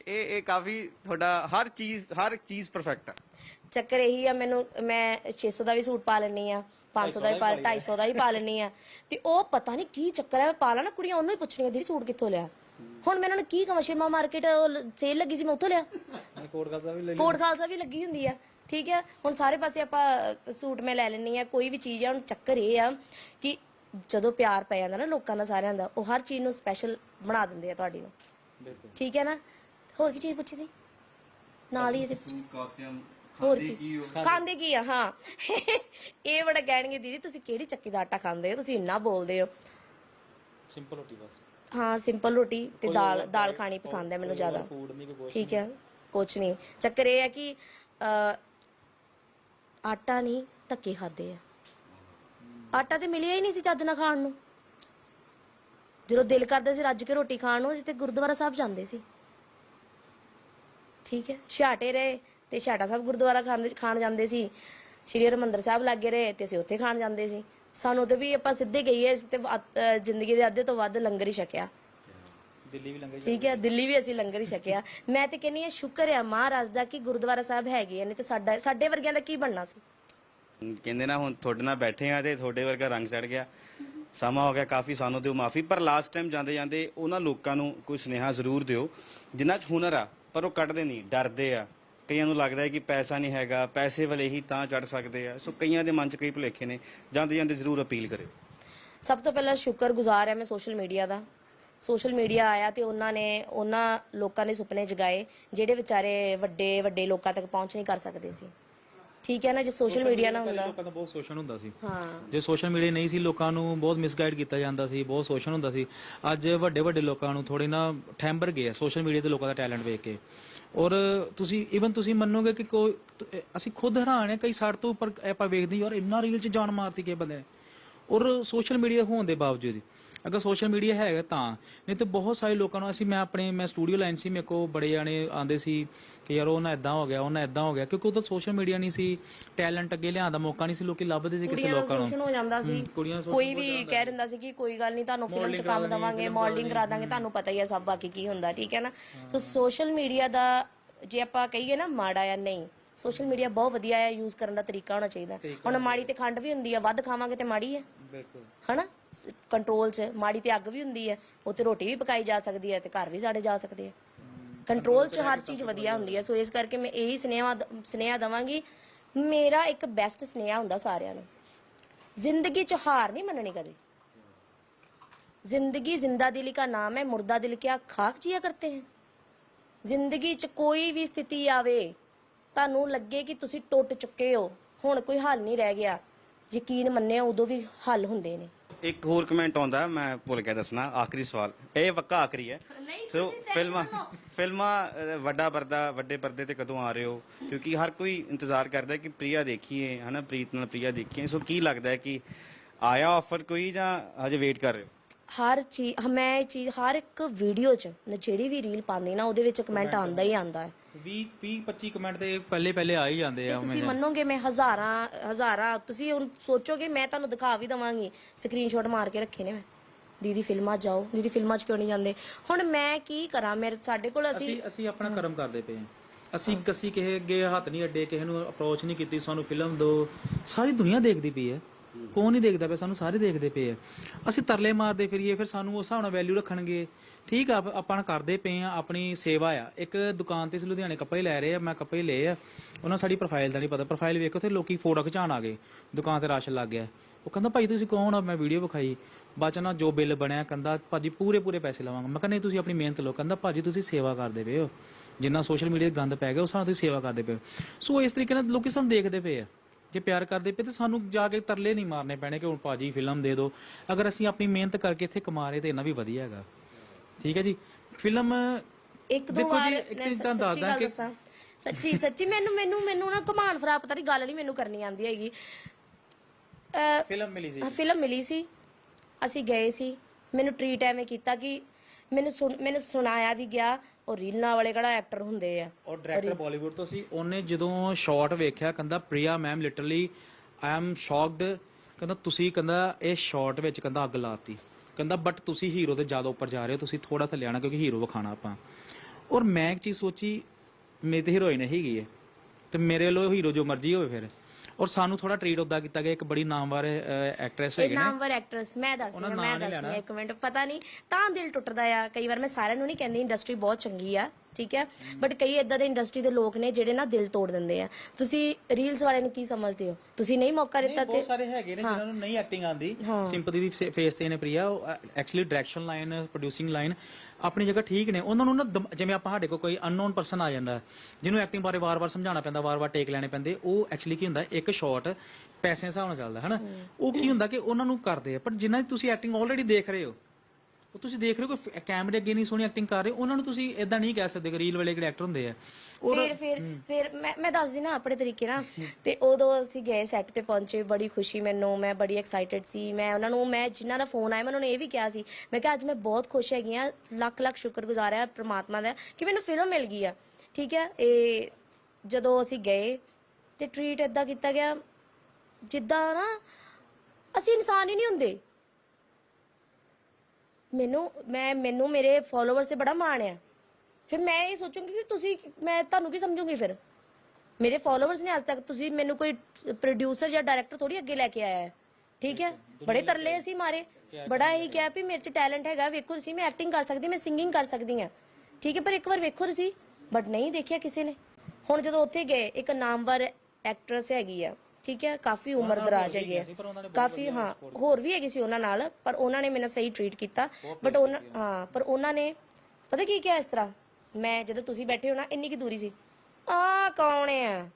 ਇਹ ਇਹ ਕਾਫੀ ਤੁਹਾਡਾ ਹਰ ਚੀਜ਼ ਹਰ ਚੀਜ਼ ਪਰਫੈਕਟ ਹੈ ਚੱਕਰ ਇਹੀ ਆ ਮੈਨੂੰ ਮੈਂ 600 ਦਾ ਵੀ ਸੂਟ ਪਾ ਲੈਣੀ ਆ 500 ਦਾ ਵੀ ਪਾ 250 ਦਾ ਵੀ ਪਾ ਲੈਣੀ ਆ। ਤੇ ਉਹ ਪਤਾ ਨਹੀਂ ਕੀ ਚੱਕਰ ਹੈ ਮੈਂ ਪਾ ਲੈਣਾ ਕੁੜੀਆਂ ਉਹਨੂੰ ਹੀ ਪੁੱਛਣੀਆਂ ਦੀਦੀ ਸੂਟ ਕਿੱਥੋਂ ਲਿਆ? ਹੁਣ ਮੈਂ ਉਹਨਾਂ ਨੂੰ ਕੀ ਕਵਾਂ ਸ਼ਰਮਾ ਮਾਰਕੀਟ ਸੇਲ ਲੱਗੀ ਸੀ ਮੈਂ ਉੱਥੋਂ ਲਿਆ। ਕੋਟ ਸਾਹਿਬ ਵੀ ਲੈ ਕੋਟ ਖਾਲਸਾ ਵੀ ਲੱਗੀ ਹੁੰਦੀ ਆ ਠੀਕ ਹੈ ਹੁਣ ਸਾਰੇ ਪਾਸੇ ਆਪਾਂ ਸੂਟ ਮੈਂ ਲੈ ਲੈਣੀ ਆ ਕੋਈ ਵੀ ਚੀਜ਼ ਆ ਹੁਣ ਚੱਕਰ ਇਹ ਆ ਕਿ ਜਦੋਂ ਪਿਆਰ ਪੈ ਜਾਂਦਾ ਨਾ ਲੋਕਾਂ ਦਾ ਸਾਰਿਆਂ ਦਾ ਉਹ ਹਰ ਚੀਜ਼ ਨੂੰ ਸਪੈਸ਼ਲ ਬਣਾ ਦਿੰਦੇ ਆ ਤੁਹਾਡੀ ਨੂੰ। ਬਿਲਕੁਲ। ਠੀਕ ਹੈ ਨਾ? ਹੋਰ ਕੀ ਚੀਜ਼ ਪੁੱਛੀ ਸੀ? ਨਾਲ ਹੀ ਅਸੀਂ ਕਾਸਟਿਊਮ ਹੋਰ ਕੀ? ਖਾਂਦੇ ਕੀ ਆ? ਹਾਂ। ਇਹ ਬੜਾ ਕਹਿਣਗੇ ਦੀਦੀ ਤੁਸੀਂ ਕਿਹੜੀ ਚੱਕੀ ਦਾ ਆਟਾ ਖਾਂਦੇ ਹੋ? ਤੁਸੀਂ ਇੰਨਾ ਬੋਲਦੇ ਹੋ। ਸਿੰਪਲ ਰੋਟੀ ਬਸ। ਹਾਂ ਸਿੰਪਲ ਰੋਟੀ ਤੇ ਦਾਲ ਦਾਲ ਖਾਣੀ ਪਸੰਦ ਹੈ ਮੈਨੂੰ ਜ਼ਿਆਦਾ। ਠੀਕ ਹੈ ਕੁਛ ਨਹੀਂ। ਚੱਕਰ ਇਹ ਹੈ ਕਿ ਆਟਾ ਨਹੀਂ ਧੱਕੇ ਖਾਦੇ ਆ। ਆਟਾ ਤੇ ਮਿਲਿਆ ਹੀ ਨਹੀਂ ਸੀ ਚੱਜ ਨਾਲ ਖਾਣ ਨੂੰ। ਜਦੋਂ ਦਿਲ ਕਰਦਾ ਸੀ ਰੱਜ ਕੇ ਰੋਟੀ ਖਾਣ ਨੂੰ ਅਸੀਂ ਤੇ ਗੁਰਦੁਆਰਾ ਸਾਹਿਬ ਜਾਂਦੇ ਸੀ। ਠੀਕ ਹੈ। ਛਾਟੇ ਰਹੇ ਤੇ ਛਾਟਾ ਸਾਹਿਬ ਗੁਰਦੁਆਰਾ ਖਾਣ ਖਾਣ ਜਾਂਦੇ ਸੀ। ਸ਼੍ਰੀ ਹਰਿਮੰਦਰ ਸਾਹਿਬ ਲੱਗੇ ਰਹੇ ਤੇ ਅਸੀਂ ਉੱਥੇ ਖਾਣ ਜਾਂਦੇ ਸੀ। ਸਾਨੂੰ ਤੇ ਵੀ ਆਪਾਂ ਸਿੱਧੇ ਗਈਏ ਤੇ ਅ, ਜ਼ਿੰਦਗੀ ਦੇ ਅੱਧੇ ਤੋਂ ਵੱਧ ਲੰਗਰ ਹੀ ਛਕਿਆ। ਦਿੱਲੀ ਵੀ ਲੰਘੇ ਠੀਕ ਹੈ ਦਿੱਲੀ ਵੀ ਅਸੀਂ ਲੰਗਰ ਹੀ ਛਕਿਆ। ਮੈਂ ਤੇ ਕਹਿੰਨੀ ਆ ਸ਼ੁਕਰ ਹੈ ਮਹਾਰਾਜ ਦਾ ਕਿ ਗੁਰਦੁਆਰਾ ਸਾਹਿਬ ਹੈਗੇ ਆ ਨਹੀਂ ਤੇ ਸਾਡਾ ਸਾਡੇ ਵਰਗਿਆਂ ਦਾ ਕੀ ਬਣਨਾ ਸੀ? ਕਹਿੰਦੇ ਨਾ ਹੁਣ ਤੁਹਾਡੇ ਨਾਲ ਬੈਠੇ ਆ ਤੇ ਤੁਹਾਡੇ ਵਰਗਾ ਰੰਗ ਚੜ ਗਿਆ। ਸਮਾਂ ਹੋ ਗਿਆ ਕਾਫੀ ਸਾਨੂੰ ਦਿਓ ਮਾਫੀ ਪਰ ਲਾਸਟ ਟਾਈਮ ਜਾਂਦੇ ਜਾਂਦੇ ਉਹਨਾਂ ਲੋਕਾਂ ਨੂੰ ਕੋਈ ਸੁਨੇਹਾ ਜ਼ਰੂਰ ਦਿਓ ਜਿਨ੍ਹਾਂ 'ਚ ਹੁਨਰ ਆ। ਪਰ ਉਹ ਕੱਢਦੇ ਨਹੀਂ, ਡਰਦੇ ਆ। ਕਈਆਂ ਨੂੰ ਲੱਗਦਾ ਹੈ ਕਿ ਪੈਸਾ ਨਹੀਂ ਹੈਗਾ, ਪੈਸੇ ਵਾਲੇ ਹੀ ਤਾਂ ਚੜ ਸਕਦੇ ਆ। ਸੋ ਕਈਆਂ ਦੇ ਮਨ 'ਚ ਕਈ ਭੁਲੇਖੇ ਨੇ। ਜਾਂਦੇ ਜਾਂਦੇ ਜ਼ਰੂਰ ਅਪੀਲ ਕਰਿਓ। ਸਭ ਤੋਂ ਪਹਿਲਾਂ ਸ਼ੁਕਰਗੁਜ਼ਾਰ ਹੈ ਮੈਂ ਸੋਸ਼ਲ ਮੀਡੀਆ ਦਾ। ਸੋਸ਼ਲ ਮੀਡੀਆ ਆਇਆ ਤੇ ਉਹਨਾਂ ਨੇ, ਉਹਨਾਂ ਲੋਕਾਂ ਦੇ ਸੁਪਨੇ ਜਗਾਏ, ਜਿਹੜੇ ਵਿਚਾਰੇ ਵੱਡੇ ਵੱਡੇ ਲੋਕਾਂ ਤੱਕ ਪਹੁੰਚ ਨਹੀਂ ਕਰ ਸਕਦੇ ਸੀ। ਠੀਕ ਹੈ ਨਾ ਜੇ ਸੋਸ਼ਲ ਮੀਡੀਆ ਨਾ ਹੁੰਦਾ। ਲੋਕਾਂ ਦਾ ਬਹੁਤ ਸ਼ੋਸ਼ਣ ਹੁੰਦਾ ਸੀ। ਹਾਂ। ਜੇ ਸੋਸ਼ਲ ਮੀਡੀਆ ਨਹੀਂ ਸੀ ਲੋਕਾਂ ਨੂੰ ਬਹੁਤ ਮਿਸਗਾਈਡ ਕੀਤਾ ਜਾਂਦਾ ਸੀ ਬਹੁਤ ਸ਼ੋਸ਼ਣ ਹੁੰਦਾ ਸੀ। ਅੱਜ ਵੱਡੇ ਵੱਡੇ ਲੋਕਾਂ ਨੂੰ ਥੋੜੇ ਨਾ ਠੈਂਬਰ ਗਏ ਆ ਸੋਸ਼ਲ ਮੀਡੀਆ ਤੇ ਲੋਕਾਂ ਦਾ ਟੈਲੈਂਟ ਵੇਖ ਕੇ। ਔਰ ਤੁਸੀਂ ਇਵਨ ਤੁਸੀਂ ਮੰਨੋਗੇ ਕਿ ਕੋਈ ਅਸੀਂ ਖੁਦ ਹੈਰਾਨ ਹੈ ਕਈ ਸਾਡੇ ਤੋਂ ਉੱਪਰ ਆਪਾਂ ਵੇਖਦੇ ਹਾਂ, ਯਾਰ ਇੰਨਾ ਰੀਲ 'ਚ ਜਾਨ ਮਾਰਤੀ ਕਿ ਬੰਦੇ ਔਰ ਸੋਸ਼ਲ ਮੀਡੀਆ ਹੋਣ ਦੇ ਬਾਵਜੂਦ ਅਗਰ ਸੋਸ਼ਲ ਮੀਡੀਆ ਹੈਗਾ ਤਾਂ। ਨਹੀਂ ਤੇ ਬਹੁਤ ਸਾਰੇ ਲੋਕਾਂ ਨੂੰ ਅਸੀਂ ਮੈਂ ਆਪਣੇ ਮੈਂ ਸਟੂਡੀਓ ਲਾਈਨ ਸੀ ਮੇਰੇ ਕੋ ਬੜੇ ਜਾਣੇ ਆਂਦੇ ਸੀ ਕਿ ਯਾਰ ਉਹਨਾਂ ਇਦਾਂ ਹੋ ਗਿਆ ਉਹਨਾਂ ਇਦਾਂ ਹੋ ਗਿਆ ਕਿਉਂਕਿ ਉਦੋਂ ਸੋਸ਼ਲ ਮੀਡੀਆ ਨਹੀਂ ਸੀ ਟੈਲੈਂਟ ਅੱਗੇ ਲਿਆਉਣ ਦਾ ਮੌਕਾ ਨਹੀਂ ਸੀ ਲੋਕੀ ਲੱਭਦੇ ਸੀ ਕਿਸੇ ਲੋਕਾਂ ਨੂੰ। ਹੋ ਜਾਂਦਾ ਸੀ। ਕੋਈ ਵੀ ਕਹਿ ਦਿੰਦਾ ਸੀ ਕਿ ਕੋਈ ਗੱਲ ਨਹੀਂ ਤੁਹਾਨੂੰ ਫਿਲਮ 'ਚ ਕੰਮ ਦਵਾਂਗੇ ਮਾਡਲਿੰਗ ਕਰਾ ਦਾਂਗੇ ਤੁਹਾਨੂੰ ਪਤਾ ਹੀ ਹੈ ਸਭ ਬਾਕੀ ਕੀ ਹੁੰਦਾ ਠੀਕ ਹੈ ਨਾ? ਸੋ ਸੋਸ਼ਲ ਮੀਡੀਆ ਦਾ ਜੇ ਆਪਾਂ ਕਹੀਏ ਨਾ ਮਾੜਾ ਆ ਨਹੀਂ ਸੋਸ਼ਲ ਮੀਡੀਆ ਬਹੁਤ ਵਧੀਆ ਹੈ ਯੂਜ਼ ਕਰਨ ਦਾ ਤਰੀਕਾ ਹੋਣਾ ਚਾਹੀਦਾ। ਹੁਣ ਮਾੜੀ ਤੇ ਖੰਡ ਵੀ ਹੁੰਦੀ ਆ ਵੱਧ ਖਾਵਾਂਗੇ ਤੇ ਮਾੜੀ ਹੈ। ਹਨਾ? ਕੰਟਰੋਲ 'ਚ ਮਾੜੀ ਤੇ ਅੱਗ ਵੀ ਹੁੰਦੀ ਹੈ ਉੱਥੇ ਰੋਟੀ ਵੀ ਪਕਾਈ ਜਾ ਸਕਦੀ ਹੈ ਤੇ ਘਰ ਵੀ ਸਾਡੇ ਜਾ ਸਕਦੇ ਆ ਕੰਟਰੋਲ 'ਚ ਹਰ ਚੀਜ਼ ਵਧੀਆ ਹੁੰਦੀ ਹੈ ਸੋ ਇਸ ਕਰਕੇ ਮੈਂ ਇਹੀ ਸਨੇਹਾ ਸਨੇਹਾ ਦਵਾਂਗੀ ਮੇਰਾ ਇੱਕ ਬੈਸਟ ਸਨੇਹਾ ਹੁੰਦਾ ਸਾਰਿਆਂ ਨੂੰ। ਜ਼ਿੰਦਗੀ 'ਚ ਹਾਰ ਨਹੀਂ ਮੰਨਣੀ ਕਦੇ। ਜ਼ਿੰਦਗੀ ਜ਼ਿੰਦਾ ਦਿਲੀ ਦਾ ਨਾਮ ਹੈ ਮੁਰਦਾ ਦਿਲ ਕਿਆ ਖਾਕ ਜੀਆ ਕਰਤੇ ਹੈ। ਜ਼ਿੰਦਗੀ 'ਚ ਕੋਈ ਵੀ ਸਥਿਤੀ ਆਵੇ ਤੁਹਾਨੂੰ ਲੱਗੇ ਕਿ ਤੁਸੀਂ ਟੁੱਟ ਚੁੱਕੇ ਹੋ ਹੁਣ ਕੋਈ ਹੱਲ ਨਹੀਂ ਰਹਿ ਗਿਆ ਯਕੀਨ ਮੰਨਿਓ ਉਦੋਂ ਵੀ ਹੱਲ ਹੁੰਦੇ ਨੇ। ਇੱਕ ਹੋਰ ਕਮੈਂਟ ਆਉਂਦਾ ਮੈਂ ਭੁੱਲ ਗਿਆ ਦੱਸਣਾ ਆਖਰੀ ਸਵਾਲ। ਇਹ ਪੱਕਾ ਆਖਰੀ ਹੈ। ਸੋ ਫਿਲਮਾਂ ਫਿਲਮਾਂ ਵੱਡਾ ਪਰਦਾ ਵੱਡੇ ਪਰਦੇ ਤੇ ਕਦੋਂ ਆ ਰਹੇ ਹੋ? ਕਿਉਂਕਿ ਹਰ ਕੋਈ ਇੰਤਜ਼ਾਰ ਕਰਦਾ ਕਿ ਪ੍ਰਿਆ ਦੇਖੀਏ ਹਨਾ ਪ੍ਰੀਤ ਨਾਲ ਪ੍ਰਿਆ ਦੇਖੀਏ। ਸੋ ਕੀ ਲੱਗਦਾ ਹੈ ਕਿ ਆਇਆ ਆਫਰ ਕੋਈ ਜਾਂ ਹਜੇ ਵੇਟ ਕਰ ਰਹੇ ਹੋ? ਹਰ ਚੀਜ਼ ਮੈਂ ਇਹ ਚੀਜ਼ ਹਰ ਇੱਕ ਵੀਡੀਓ 'ਚ ਜਿਹੜੀ ਵੀ ਰੀਲ ਪਾਉਂਦੀ ਨਾ ਉਹਦੇ ਵਿੱਚ ਕਮੈਂਟ ਆਉਂਦਾ ਹੀ ਆਉਂਦਾ ਹੈ। 20 20 25 ਕਮੈਂਟ ਤੇ ਪਹਿਲੇ ਪਹਿਲੇ ਆ ਹੀ ਜਾਂਦੇ ਆ ਤੁਸੀਂ ਮੰਨੋਗੇ ਮੈਂ ਹਜ਼ਾਰਾਂ ਹਜ਼ਾਰਾਂ ਤੁਸੀਂ ਹੁਣ ਸੋਚੋਗੇ ਮੈਂ ਤੁਹਾਨੂੰ ਦਿਖਾ ਵੀ ਦਵਾਂਗੀ ਸਕਰੀਨਸ਼ਾਟ ਮਾਰ ਕੇ ਰੱਖੇ ਨੇ ਮੈਂ। ਦੀਦੀ ਫਿਲਮਾਂ ਜਾਓ ਦੀਦੀ ਫਿਲਮਾਂ 'ਚ ਕਿਉਂ ਨਹੀਂ ਜਾਂਦੇ? ਹੁਣ ਮੈਂ ਕੀ ਕਰਾਂ? ਮੇਰੇ ਸਾਡੇ ਕੋਲ ਅਸੀਂ ਆਪਣਾ ਕਰਮ ਕਰਦੇ ਪਏ ਹਾਂ। ਅਸੀਂ ਕਸੀ ਕਿਸੇ ਅੱਗੇ ਹੱਥ ਨਹੀਂ ਅੱਡੇ ਕਿਸੇ ਨੂੰ ਅਪਰੋਚ ਨਹੀਂ ਕੀਤੀ ਸਾਨੂੰ ਫਿਲਮ ਦਿਓ ਸਾਰੀ ਦੁਨੀਆ ਦੇਖਦੀ ਪਈ ਹੈ। ਕੌਣ ਨਹੀਂ ਦੇਖਦਾ ਪਿਆ? ਸਾਨੂੰ ਸਾਰੇ ਦੇਖਦੇ ਪਏ ਆ। ਅਸੀਂ ਤਰਲੇ ਮਾਰਦੇ ਫਿਰੀਏ, ਫਿਰ ਸਾਨੂੰ ਉਸ ਹਿਸਾਬ ਨਾਲ ਵੈਲਿਊ ਰੱਖਣਗੇ। ਠੀਕ ਆ, ਆਪਾਂ ਕਰਦੇ ਪਏ ਆ, ਆਪਣੀ ਸੇਵਾ ਆ। ਇੱਕ ਦੁਕਾਨ ਤੇ ਅਸੀਂ ਲੁਧਿਆਣੇ ਕੱਪੜੇ ਲੈ ਰਹੇ ਆ, ਮੈਂ ਕੱਪੜੇ ਲਏ ਆ। ਉਹਨਾਂ ਸਾਡੀ ਪ੍ਰੋਫਾਈਲ ਦਾ ਨਹੀਂ ਪਤਾ। ਪ੍ਰੋਫਾਈਲ ਵੇਖੋ ਤੇ ਲੋਕੀ ਫੋਟੋ ਖਿਚਾਣ ਆ ਗਏ। ਦੁਕਾਨ ਤੇ ਰਸ਼ ਲੱਗ ਗਿਆ। ਉਹ ਕਹਿੰਦਾ, ਭਾਈ ਤੁਸੀਂ ਕੌਣ ਆ? ਮੈਂ ਵੀਡੀਓ ਵਿਖਾਈ। ਬਾਅਦ ਚ ਜੋ ਬਿੱਲ ਬਣਿਆ, ਕਹਿੰਦਾ, ਭਾਜੀ ਪੂਰੇ ਪੂਰੇ ਪੈਸੇ ਲਵਾਂਗਾ। ਮੈਂ ਕਹਿੰਦਾ ਨਹੀਂ, ਤੁਸੀਂ ਆਪਣੀ ਮਿਹਨਤ ਲਓ। ਕਹਿੰਦਾ, ਭਾਜੀ ਤੁਸੀਂ ਸੇਵਾ ਕਰਦੇ ਪਏ ਹੋ। ਜਿੰਨਾ ਸੋਸ਼ਲ ਮੀਡੀਆ ਤੇ ਗੰਦ ਪੈ ਗਿਆ, ਉਸ ਨਾਲ ਤੁਸੀਂ ਸੇਵਾ ਕਰਦੇ ਪਏ ਹੋ। ਸੋ ਇਸ ਤਰੀਕੇ ਨਾਲ ਲੋਕੀ ਸਾਨੂੰ ਦੇਖਦੇ ਪਏ ਆ। ਜੇ ਪਿਆਰ ਕਰਦੇ ਪਏ ਤੇ ਸਾਨੂੰ ਜਾ ਕੇ ਤਰਲੇ ਨਹੀਂ ਮਾਰਨੇ ਪੈਣੇ ਕਿ ਹੁਣ ਭਾਜੀ ਫਿਲਮ ਦੇ ਦਿਓ। ਅਗਰ ਅਸੀਂ ਆਪਣੀ ਮਿਹਨਤ ਕਰਕੇ ਇੱਥੇ ਕਮਾ ਰਹੇ ਤੇ ਇਹਨਾਂ ਵੀ ਵਧੀਆ ਹੈਗਾ। ਠੀਕ ਹੈ ਜੀ? ਫਿਲਮ ਇੱਕ ਦੋ ਦੇਖੋ ਵਾਰ ਜੀ, ਇੱਕ ਤੁਹਾਨੂੰ ਸੱਚੀ ਦੱਸਦਾ ਕਿ- ਸੱਚੀ ਸੱਚੀ ਮੈਨੂੰ ਮੈਨੂੰ ਮੈਨੂੰ ਨਾ ਘਮਾਨ ਫਰਾ ਪਤਾ ਨਹੀਂ ਗੱਲ ਨਹੀਂ ਮੈਨੂੰ ਕਰਨੀ ਆਉਂਦੀ ਹੈਗੀ। ਅਹ, ਫਿਲਮ ਮਿਲੀ ਸੀ। ਫਿਲਮ ਮਿਲੀ ਸੀ। ਅਸੀਂ ਗਏ ਸੀ। ਮੈਨੂੰ ਟ੍ਰੀਟ ਐਵੇਂ ਕੀਤਾ ਕਿ ਮੈਨੂੰ ਸੁਣ- ਮੈਨੂੰ ਸੁਣਾਇਆ ਵੀ ਗਿਆ ਉਹ ਰੀਲਾਂ ਵਾਲੇ ਕਿਹੜਾ ਐਕਟਰ ਹੁੰਦੇ ਆ। ਔਰ ਡਾਇਰੈਕਟਰ ਬਾਲੀਵੁੱਡ ਤੋਂ ਸੀ ਉਹਨੇ ਜਦੋਂ ਸ਼ਾਟ ਵੇਖਿਆ ਕਹਿੰਦਾ Priya ma'am literally I am shocked ਕਹਿੰਦਾ ਤੁਸੀਂ ਕਹਿੰਦਾ ਇਹ ਸ਼ਾਟ ਵਿੱਚ ਕਹਿੰਦਾ ਅੱਗ ਲਾਤੀ ਕਹਿੰਦਾ ਬਟ ਤੁਸੀਂ ਹੀਰੋ ਦੇ ਜ਼ਿਆਦਾ ਉੱਪਰ ਜਾ ਰਹੇ ਹੋ ਤੁਸੀਂ ਥੋੜਾ ਥੱਲੇ ਆਣਾ ਕਿਉਂਕਿ ਹੀਰੋ ਵਿਖਾਣਾ ਆਪਾਂ। ਔਰ ਮੈਂ ਇੱਕ ਚੀਜ਼ ਸੋਚੀ ਮੇਰੀ ਤੇ ਹੀਰੋਇਨ ਹੈਗੀ ਹੈ ਤੇ ਮੇਰੇ ਵੱਲੋਂ ਹੀਰੋ ਜੋ ਮਰਜ਼ੀ ਹੋਵੇ ਫਿਰ। ਔਰ ਸਾਨੂੰ ਥੋੜਾ ਟ੍ਰੀਟ ਉਦਾਂ ਕੀਤਾ ਗਿਆ ਇੱਕ ਬੜੀ ਨਾਮਵਰ ਐਕਟ੍ਰੈਸ ਹੈਗੇ ਨੇ ਨਾਮਵਰ ਐਕਟਰਸ ਮੈਂ ਦੱਸਦੀ ਹਾਂ ਮੈਂ ਦੱਸਦੀ ਹਾਂ। ਇੱਕ ਮਿੰਟ ਪਤਾ ਨਹੀਂ ਤਾਂ ਦਿਲ ਟੁੱਟਦਾ ਆ ਕਈ ਵਾਰ ਮੈਂ ਸਾਰਿਆਂ ਨੂੰ ਨਹੀਂ ਕਹਿੰਦੀ ਇੰਡਸਟਰੀ ਬਹੁਤ ਚੰਗੀ ਆ ਠੀਕ ਹੈ? ਬਟ ਕਈ ਇਦਾਂ ਦੇ ਇੰਡਸਟਰੀ ਦੇ ਲੋਕ ਨੇ ਜਿਹੜੇ ਨਾ ਦਿਲ ਤੋੜ ਦਿੰਦੇ ਆ। ਤੁਸੀਂ ਰੀਲਸ ਵਾਲਿਆਂ ਨੂੰ ਕੀ ਸਮਝਦੇ ਹੋ? ਤੁਸੀਂ ਨਹੀਂ ਮੌਕਾ ਦਿੱਤਾ ਤੇ ਬਹੁਤ ਸਾਰੇ ਹੈਗੇ ਨੇ ਜਿਨ੍ਹਾਂ ਨੂੰ ਨਹੀਂ ਐਕਟਿੰਗ ਆਉਂਦੀ। ਸਿੰਪਥੀ ਦੀ ਫੇਸ ਤੇ ਨੇ Priya actually direction line producing line ਆਪਣੀ ਜਗ੍ਹਾ ਠੀਕ ਨੇ। ਉਹਨਾਂ ਨੂੰ ਨਾ ਜਿਵੇਂ ਆਪਾਂ ਸਾਡੇ ਕੋਲ ਕੋਈ ਅਨਨੋਨ ਪਰਸਨ ਆ ਜਾਂਦਾ ਜਿਹਨੂੰ ਐਕਟਿੰਗ ਬਾਰੇ ਵਾਰ-ਵਾਰ ਸਮਝਾਉਣਾ ਪੈਂਦਾ ਵਾਰ-ਵਾਰ ਟੇਕ ਲੈਣੇ ਪੈਂਦੇ ਉਹ ਐਕਚੁਅਲੀ ਕੀ ਹੁੰਦਾ ਇੱਕ ਸ਼ਾਟ ਪੈਸੇ ਹਿਸਾਬ ਨਾਲ ਚੱਲਦਾ ਹੈ। ਨਾ ਉਹ ਕੀ ਹੁੰਦਾ ਕਿ ਉਹਨਾਂ ਨੂੰ ਕਰਦੇ ਆ ਪਰ ਜਿਨ੍ਹਾਂ ਦੀ ਤੁਸੀਂ ਐਕਟਿੰਗ ਆਲਰੇਡੀ ਦੇਖ ਰਹੇ ਹੋ ਉਹ ਤੁਸੀਂ ਦੇਖ ਰਹੇ ਹੋ ਕਿ ਕੈਮਰੇ ਅੱਗੇ ਨਹੀਂ ਸੋਹਣੀ ਐਕਟਿੰਗ ਕਰ ਰਹੇ ਉਹਨਾਂ ਨੂੰ ਤੁਸੀਂ ਇਦਾਂ ਨਹੀਂ ਕਹਿ ਸਕਦੇ ਕਿ ਰੀਲ ਵਾਲੇ ਜਿਹੜੇ ਐਕਟਰ ਹੁੰਦੇ ਆ। ਫਿਰ ਫਿਰ ਫਿਰ ਮੈਂ ਮੈਂ ਦੱਸਦੀ ਨਾ ਆਪਣੇ ਤਰੀਕੇ ਨਾਲ ਤੇ ਉਦੋਂ ਅਸੀਂ ਗਏ ਸੈੱਟ ਤੇ ਪਹੁੰਚੇ ਬੜੀ ਖੁਸ਼ੀ ਮੈਨੂੰ ਮੈਂ ਬੜੀ ਐਕਸਾਈਟਿਡ ਸੀ ਮੈਂ ਉਹਨਾਂ ਨੂੰ ਮੈਂ ਜਿਨ੍ਹਾਂ ਦਾ ਫੋਨ ਆਇਆ ਮੈਂ ਉਹਨਾਂ ਨੂੰ ਇਹ ਵੀ ਕਿਹਾ ਸੀ ਮੈਂ ਕਿਹਾ ਅੱਜ ਮੈਂ ਬਹੁਤ ਖੁਸ਼ ਹੈਗੀ ਆ ਲੱਖ ਲੱਖ ਸ਼ੁਕਰਗੁਜ਼ਾਰ ਆ ਪ੍ਰਮਾਤਮਾ ਦਾ ਕਿ ਮੈਨੂੰ ਫਿਲਮ ਮਿਲ ਗਈ ਆ ਠੀਕ ਹੈ? ਇਹ ਜਦੋਂ ਅਸੀਂ ਗਏ ਤੇ ਟ੍ਰੀਟ ਇਦਾਂ ਕੀਤਾ ਗਿਆ ਜਿੱਦਾਂ ਨਾ ਅਸੀਂ ਇਨਸਾਨ ਹੀ ਨਹੀਂ ਹੁੰਦੇ। ਮੈਨੂੰ ਮੈਂ ਮੈਨੂੰ ਮੇਰੇ ਫਾਲੋਅਰਸ ਤੇ ਬੜਾ ਮਾਣ ਆ। ਫਿਰ ਮੈਂ ਇਹ ਸੋਚੂੰਗੀ ਕਿ ਤੁਸੀਂ ਮੈਂ ਤੁਹਾਨੂੰ ਕੀ ਸਮਝੂੰਗੀ ਫਿਰ? ਮੇਰੇ ਫਾਲੋਅਰਸ ਨੇ ਅੱਜ ਤੱਕ ਤੁਸੀਂ ਮੈਨੂੰ ਕੋਈ ਪ੍ਰੋਡਿਊਸਰ ਜਾਂ ਡਾਇਰੈਕਟਰ ਥੋੜੀ ਅੱਗੇ ਲੈ ਕੇ ਆਇਆ ਹੈ। ਠੀਕ ਹੈ? ਬੜੇ ਤਰਲੇ ਸੀ ਮਾਰੇ। ਬੜਾ ਹੀ ਕਿਹਾ ਵੀ ਮੇਰੇ ਚ ਟੈਲੈਂਟ ਹੈਗਾ ਵੇਖੋ ਤੁਸੀਂ ਮੈਂ ਐਕਟਿੰਗ ਕਰ ਸਕਦੀ ਮੈਂ ਸਿੰਗਿੰਗ ਕਰ ਸਕਦੀ ਹਾਂ। ਠੀਕ ਹੈ ਪਰ ਇੱਕ ਵਾਰ ਵੇਖੋ ਤੁਸੀਂ। ਬਟ ਨਹੀਂ ਦੇਖਿਆ ਕਿਸੇ ਨੇ। ਹੁਣ ਜਦੋਂ ਉੱਥੇ ਗਏ ਇੱਕ ਨਾਮਵਰ ਐਕਟਰਸ ਹੈਗੀ ਆ। ਠੀਕ ਹੈ ਕਾਫੀ ਉਮਰ ਦਰਾਜ ਹੈਗੀ ਆ। ਕਾਫੀ ਹਾਂ ਹੋਰ ਵੀ ਹੈਗੀ ਸੀ ਉਹਨਾਂ ਨਾਲ ਪਰ ਉਹਨਾਂ ਨੇ ਮੈਨੂੰ ਸਹੀ ਟ੍ਰੀਟ ਕੀਤਾ। ਬਟ ਉਹਨਾਂ ਹਾਂ ਪਰ ਉਹਨਾਂ ਨੇ ਪਤਾ ਕੀ ਕਿਹਾ ਇਸ ਤਰ੍ਹਾਂ? ਮੈਂ ਜਦੋਂ ਤੁਸੀਂ ਬੈਠੇ ਹੋ ਨਾ ਇੰਨੀ ਕੀ ਦੂਰੀ ਸੀ। ਆ ਕੌਣ ਆ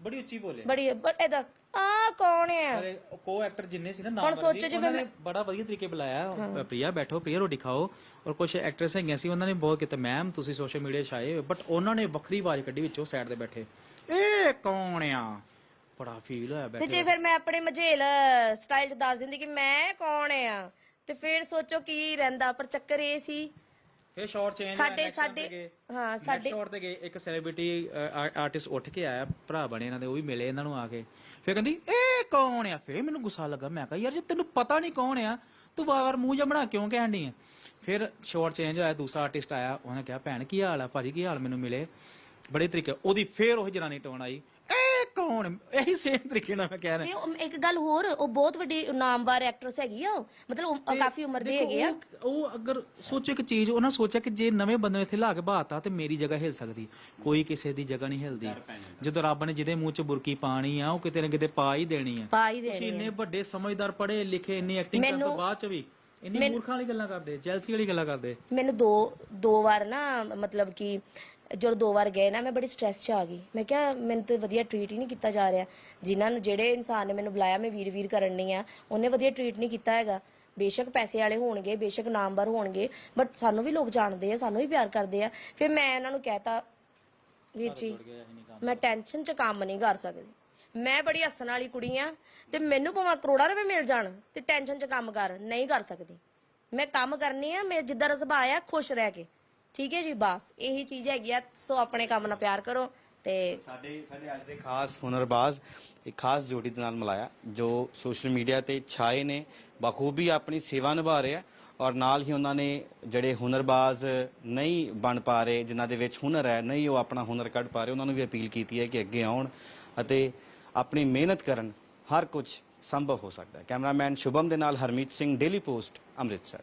ਬੜੀ ਉੱਚੀ ਬੋਲੇ ਬੜੀ ਬਟ ਇਹਦਾ ਆ ਕੌਣ ਆ ਸਾਰੇ ਕੋ ਐਕਟਰ ਜਿੰਨੇ ਸੀ ਨਾ ਨਾਮ ਹੁਣ ਸੋਚੋ ਜਿਵੇਂ ਨੇ ਬੜਾ ਵਧੀਆ ਤਰੀਕੇ ਬੁਲਾਇਆ। ਪ੍ਰਿਆ ਬੈਠੋ ਪ੍ਰਿਆ ਰੋਟੀ ਖਾਓ। ਔਰ ਕੁਝ ਐਕਟਰਸ ਹੈਗੀਆਂ ਸੀ ਉਹਨਾਂ ਨੇ ਬਹੁਤ ਕੀਤਾ ਮੈਮ ਤੁਸੀਂ ਸੋਸ਼ਲ ਮੀਡੀਆ 'ਚ ਆਏ ਬਟ ਉਹਨਾਂ ਨੇ ਵੱਖਰੀ ਆਵਾਜ਼ ਕੱਢੀ ਵਿੱਚੋਂ ਸਾਈਡ ਤੇ ਬੈਠੇ। ਇਹ ਕੌਣ ਆ? ਬੜਾ ਫੀਲ ਹੋਇਆ ਤੇ ਜੇ ਫਿਰ ਮੈਂ ਆਪਣੇ ਮਝੇਲ ਸਟਾਈਲ 'ਚ ਦੱਸ ਦਿੰਦੀ ਕਿ ਮੈਂ ਕੌਣ ਆ? ਤੇ ਫਿਰ ਸੋਚੋ ਕੀ ਰਹਿੰਦਾ ਪਰ ਚੱਕਰ ਇਹ ਸੀ ਫਿਰ ਸ਼ਾਰਟ ਚੇਂਜ ਸਾਡੇ ਸਾਡੇ ਹਾਂ ਸਾਡੇ ਸ਼ਾਰਟ ਤੇ ਗਏ। ਇੱਕ ਸੈਲੀਬ੍ਰਿਟੀ ਆਰਟਿਸਟ ਉੱਠ ਕੇ ਆਇਆ ਭਰਾ ਬਣੇ ਇਹਨਾਂ ਦੇ ਉਹ ਵੀ ਮਿਲੇ ਇਹਨਾਂ ਨੂੰ ਆ ਕੇ। ਫਿਰ ਕਹਿੰਦੀ ਇਹ ਕੌਣ ਆ? ਫਿਰ ਮੈਨੂੰ ਗੁੱਸਾ ਲੱਗਾ ਮੈਂ ਕਿਹਾ ਯਾਰ ਜੇ ਤੈਨੂੰ ਪਤਾ ਨਹੀਂ ਕੌਣ ਆ ਤੂੰ ਵਾਰ-ਵਾਰ ਮੂੰਹ ਜਿਹਾ ਬਣਾ ਕਿਉਂ ਕਹਿਣ ਡਈ ਆ? ਫਿਰ ਸ਼ਾਰਟ ਚੇਂਜ ਹੋਇਆ ਦੂਸਰਾ ਆਰਟਿਸਟ ਆਇਆ ਉਹਨੇ ਕਿਹਾ ਭੈਣ ਕੀ ਹਾਲ ਆ? ਭਾਜੀ ਕੀ ਹਾਲ ਮੈਨੂੰ ਮਿਲੇ? ਬੜੇ ਤਰੀਕੇ ਉਹਦੀ ਫੇਰ ਉਹ ਜਨਾਨੀ ਟੋਨ ਆਈ। ਕੌਣ? ਇਹੀ ਸੇਮ ਤਰੀਕੇ ਨਾਲ ਮੈਂ ਕਹਿ ਰਿਹਾ। ਉਹ ਇੱਕ ਗੱਲ ਹੋਰ ਉਹ ਬਹੁਤ ਵੱਡੀ ਨਾਮਵਾਰ ਐਕਟਰਸ ਹੈਗੀ ਆ ਉਹ। ਮਤਲਬ ਉਹ ਕਾਫੀ ਉਮਰ ਦੇ ਹੈਗੇ ਆ। ਉਹ- ਉਹ ਅਗਰ ਸੋਚੋ ਇੱਕ ਚੀਜ਼ ਉਹਨਾਂ ਸੋਚਿਆ ਕਿ ਜੇ ਨਵੇਂ ਬੰਦੇ ਨੂੰ ਇੱਥੇ ਲਾ ਕੇ ਬਾਤਾ ਤੇ ਮੇਰੀ ਜਗ੍ਹਾ ਹਿਲ ਸਕਦੀ। ਕੋਈ ਕਿਸੇ ਦੀ ਜਗ੍ਹਾ ਨਹੀਂ ਹਿਲਦੀ। ਜਦੋਂ। ਰੱਬ ਨੇ ਜਿਹਦੇ ਮੂੰਹ 'ਚ ਬੁਰਕੀ ਪਾਣੀ ਆ ਉਹ ਕਿਤੇ ਨਾ ਕਿਤੇ ਪਾ ਹੀ ਦੇਣੀ ਆ। ਪਾ ਹੀ ਤੁਸੀਂ ਦੇਣੀ ਇੰਨੇ ਵੱਡੇ ਸਮਝਦਾਰ ਪੜ੍ਹੇ ਲਿਖੇ ਇੰਨੀ ਐਕਟਿੰਗ ਕਰਨ ਤੋਂ ਬਾਅਦ 'ਚ ਵੀ ਇੰਨੀ ਮੂਰਖਾਂ ਵਾਲੀ ਗੱਲਾਂ ਕਰਦੇ ਜੈਲਸੀ ਵਾਲੀ ਗੱਲਾਂ ਕਰਦੇ। ਮੈਨੂੰ ਦੋ ਦੋ ਵਾਰ ਨਾ ਮਤਲਬ ਕਿ ਜਦੋਂ ਦੋ ਵਾਰ ਗਏ ਨਾ, ਮੈਂ ਬੜੀ ਸਟ੍ਰੈਸ 'ਚ ਆ ਗਈ। ਮੈਂ ਕਿਹਾ, ਮੈਨੂੰ ਤੇ ਵਧੀਆ ਟ੍ਰੀਟ ਹੀ ਨਹੀਂ ਕੀਤਾ ਜਾ ਰਿਹਾ। ਜਿਨ੍ਹਾਂ ਨੂੰ, ਜਿਹੜੇ ਇਨਸਾਨ ਨੇ ਮੈਨੂੰ ਬੁਲਾਇਆ, ਮੈਂ ਵੀਰ ਵੀਰ ਕਰਨ ਨਹੀਂ ਆ, ਉਹਨੇ ਵਧੀਆ ਟ੍ਰੀਟ ਨਹੀਂ ਕੀਤਾ ਹੈਗਾ। ਬੇਸ਼ੱਕ ਪੈਸੇ ਵਾਲੇ ਹੋਣਗੇ, ਬੇਸ਼ੱਕ ਨਾਮਵਰ ਹੋਣਗੇ ਬਟ ਸਾਨੂੰ ਵੀ ਲੋਕ ਜਾਣਦੇ ਆ, ਸਾਨੂੰ ਵੀ ਪਿਆਰ ਕਰਦੇ ਆ। ਫਿਰ ਮੈਂ ਇਹਨਾਂ ਨੂੰ ਕਹਿਤਾ, ਵੀਰ ਜੀ, ਮੈਂ ਟੈਨਸ਼ਨ 'ਚ ਕੰਮ ਨਹੀਂ ਕਰ ਸਕਦੀ। ਮੈਂ ਬੜੀ ਹੱਸਣ ਵਾਲੀ ਕੁੜੀ ਆ, ਤੇ ਮੈਨੂੰ ਭਾਵੇਂ ਕਰੋੜਾਂ ਰੁਪਏ ਮਿਲ ਜਾਣ, ਤੇ ਟੈਨਸ਼ਨ 'ਚ ਕੰਮ ਕਰ, ਨਹੀਂ ਕਰ ਸਕਦੀ। ਮੈਂ ਕੰਮ ਕਰਨੀ ਆ ਮੇਰੇ ਜਿੱਦਾਂ ਦਾ ਸੁਭਾਅ ਆ, ਖੁਸ਼ ਰਹਿ ਕੇ। ਠੀਕ ਹੈ ਜੀ, ਬਸ ਇਹੀ ਚੀਜ਼ ਹੈਗੀ ਆ, ਸੋ ਆਪਣੇ ਕੰਮ ਨਾਲ ਪਿਆਰ ਕਰੋ ਤੇ ਸਾਡੇ ਸਾਡੇ ਅੱਜ ਦੇ ਖਾਸ ਹੁਨਰਬਾਜ਼, ਇੱਕ ਖਾਸ ਜੋੜੀ ਦੇ ਨਾਲ ਮਿਲਾਇਆ, ਜੋ ਸੋਸ਼ਲ ਮੀਡੀਆ ਤੇ ਛਾਏ ਨੇ, ਬਖੂਬੀ ਆਪਣੀ ਸੇਵਾ ਨਿਭਾ ਰਹੇ ਆ, ਔਰ ਨਾਲ ਹੀ ਉਹਨਾਂ ਨੇ ਜਿਹੜੇ ਹੁਨਰਬਾਜ਼ ਨਹੀਂ ਬਣ ਪਾ ਰਹੇ, ਜਿਨ੍ਹਾਂ ਦੇ ਵਿੱਚ ਹੁਨਰ ਹੈ, ਨਹੀਂ ਉਹ ਆਪਣਾ ਹੁਨਰ ਕੱਢ ਪਾ ਰਹੇ, ਉਹਨਾਂ ਨੂੰ ਵੀ ਅਪੀਲ ਕੀਤੀ ਹੈ ਕਿ ਅੱਗੇ ਆਉਣ ਅਤੇ ਆਪਣੀ ਮਿਹਨਤ ਕਰਨ, ਹਰ ਕੁਝ ਸੰਭਵ ਹੋ ਸਕਦਾ ਹੈ। ਕੈਮਰਾਮੈਨ ਸ਼ੁਭਮ ਦੇ ਨਾਲ ਹਰਮੀਤ ਸਿੰਘ ਡੇਲੀ ਪੋਸਟ ਅੰਮ੍ਰਿਤਸਰ।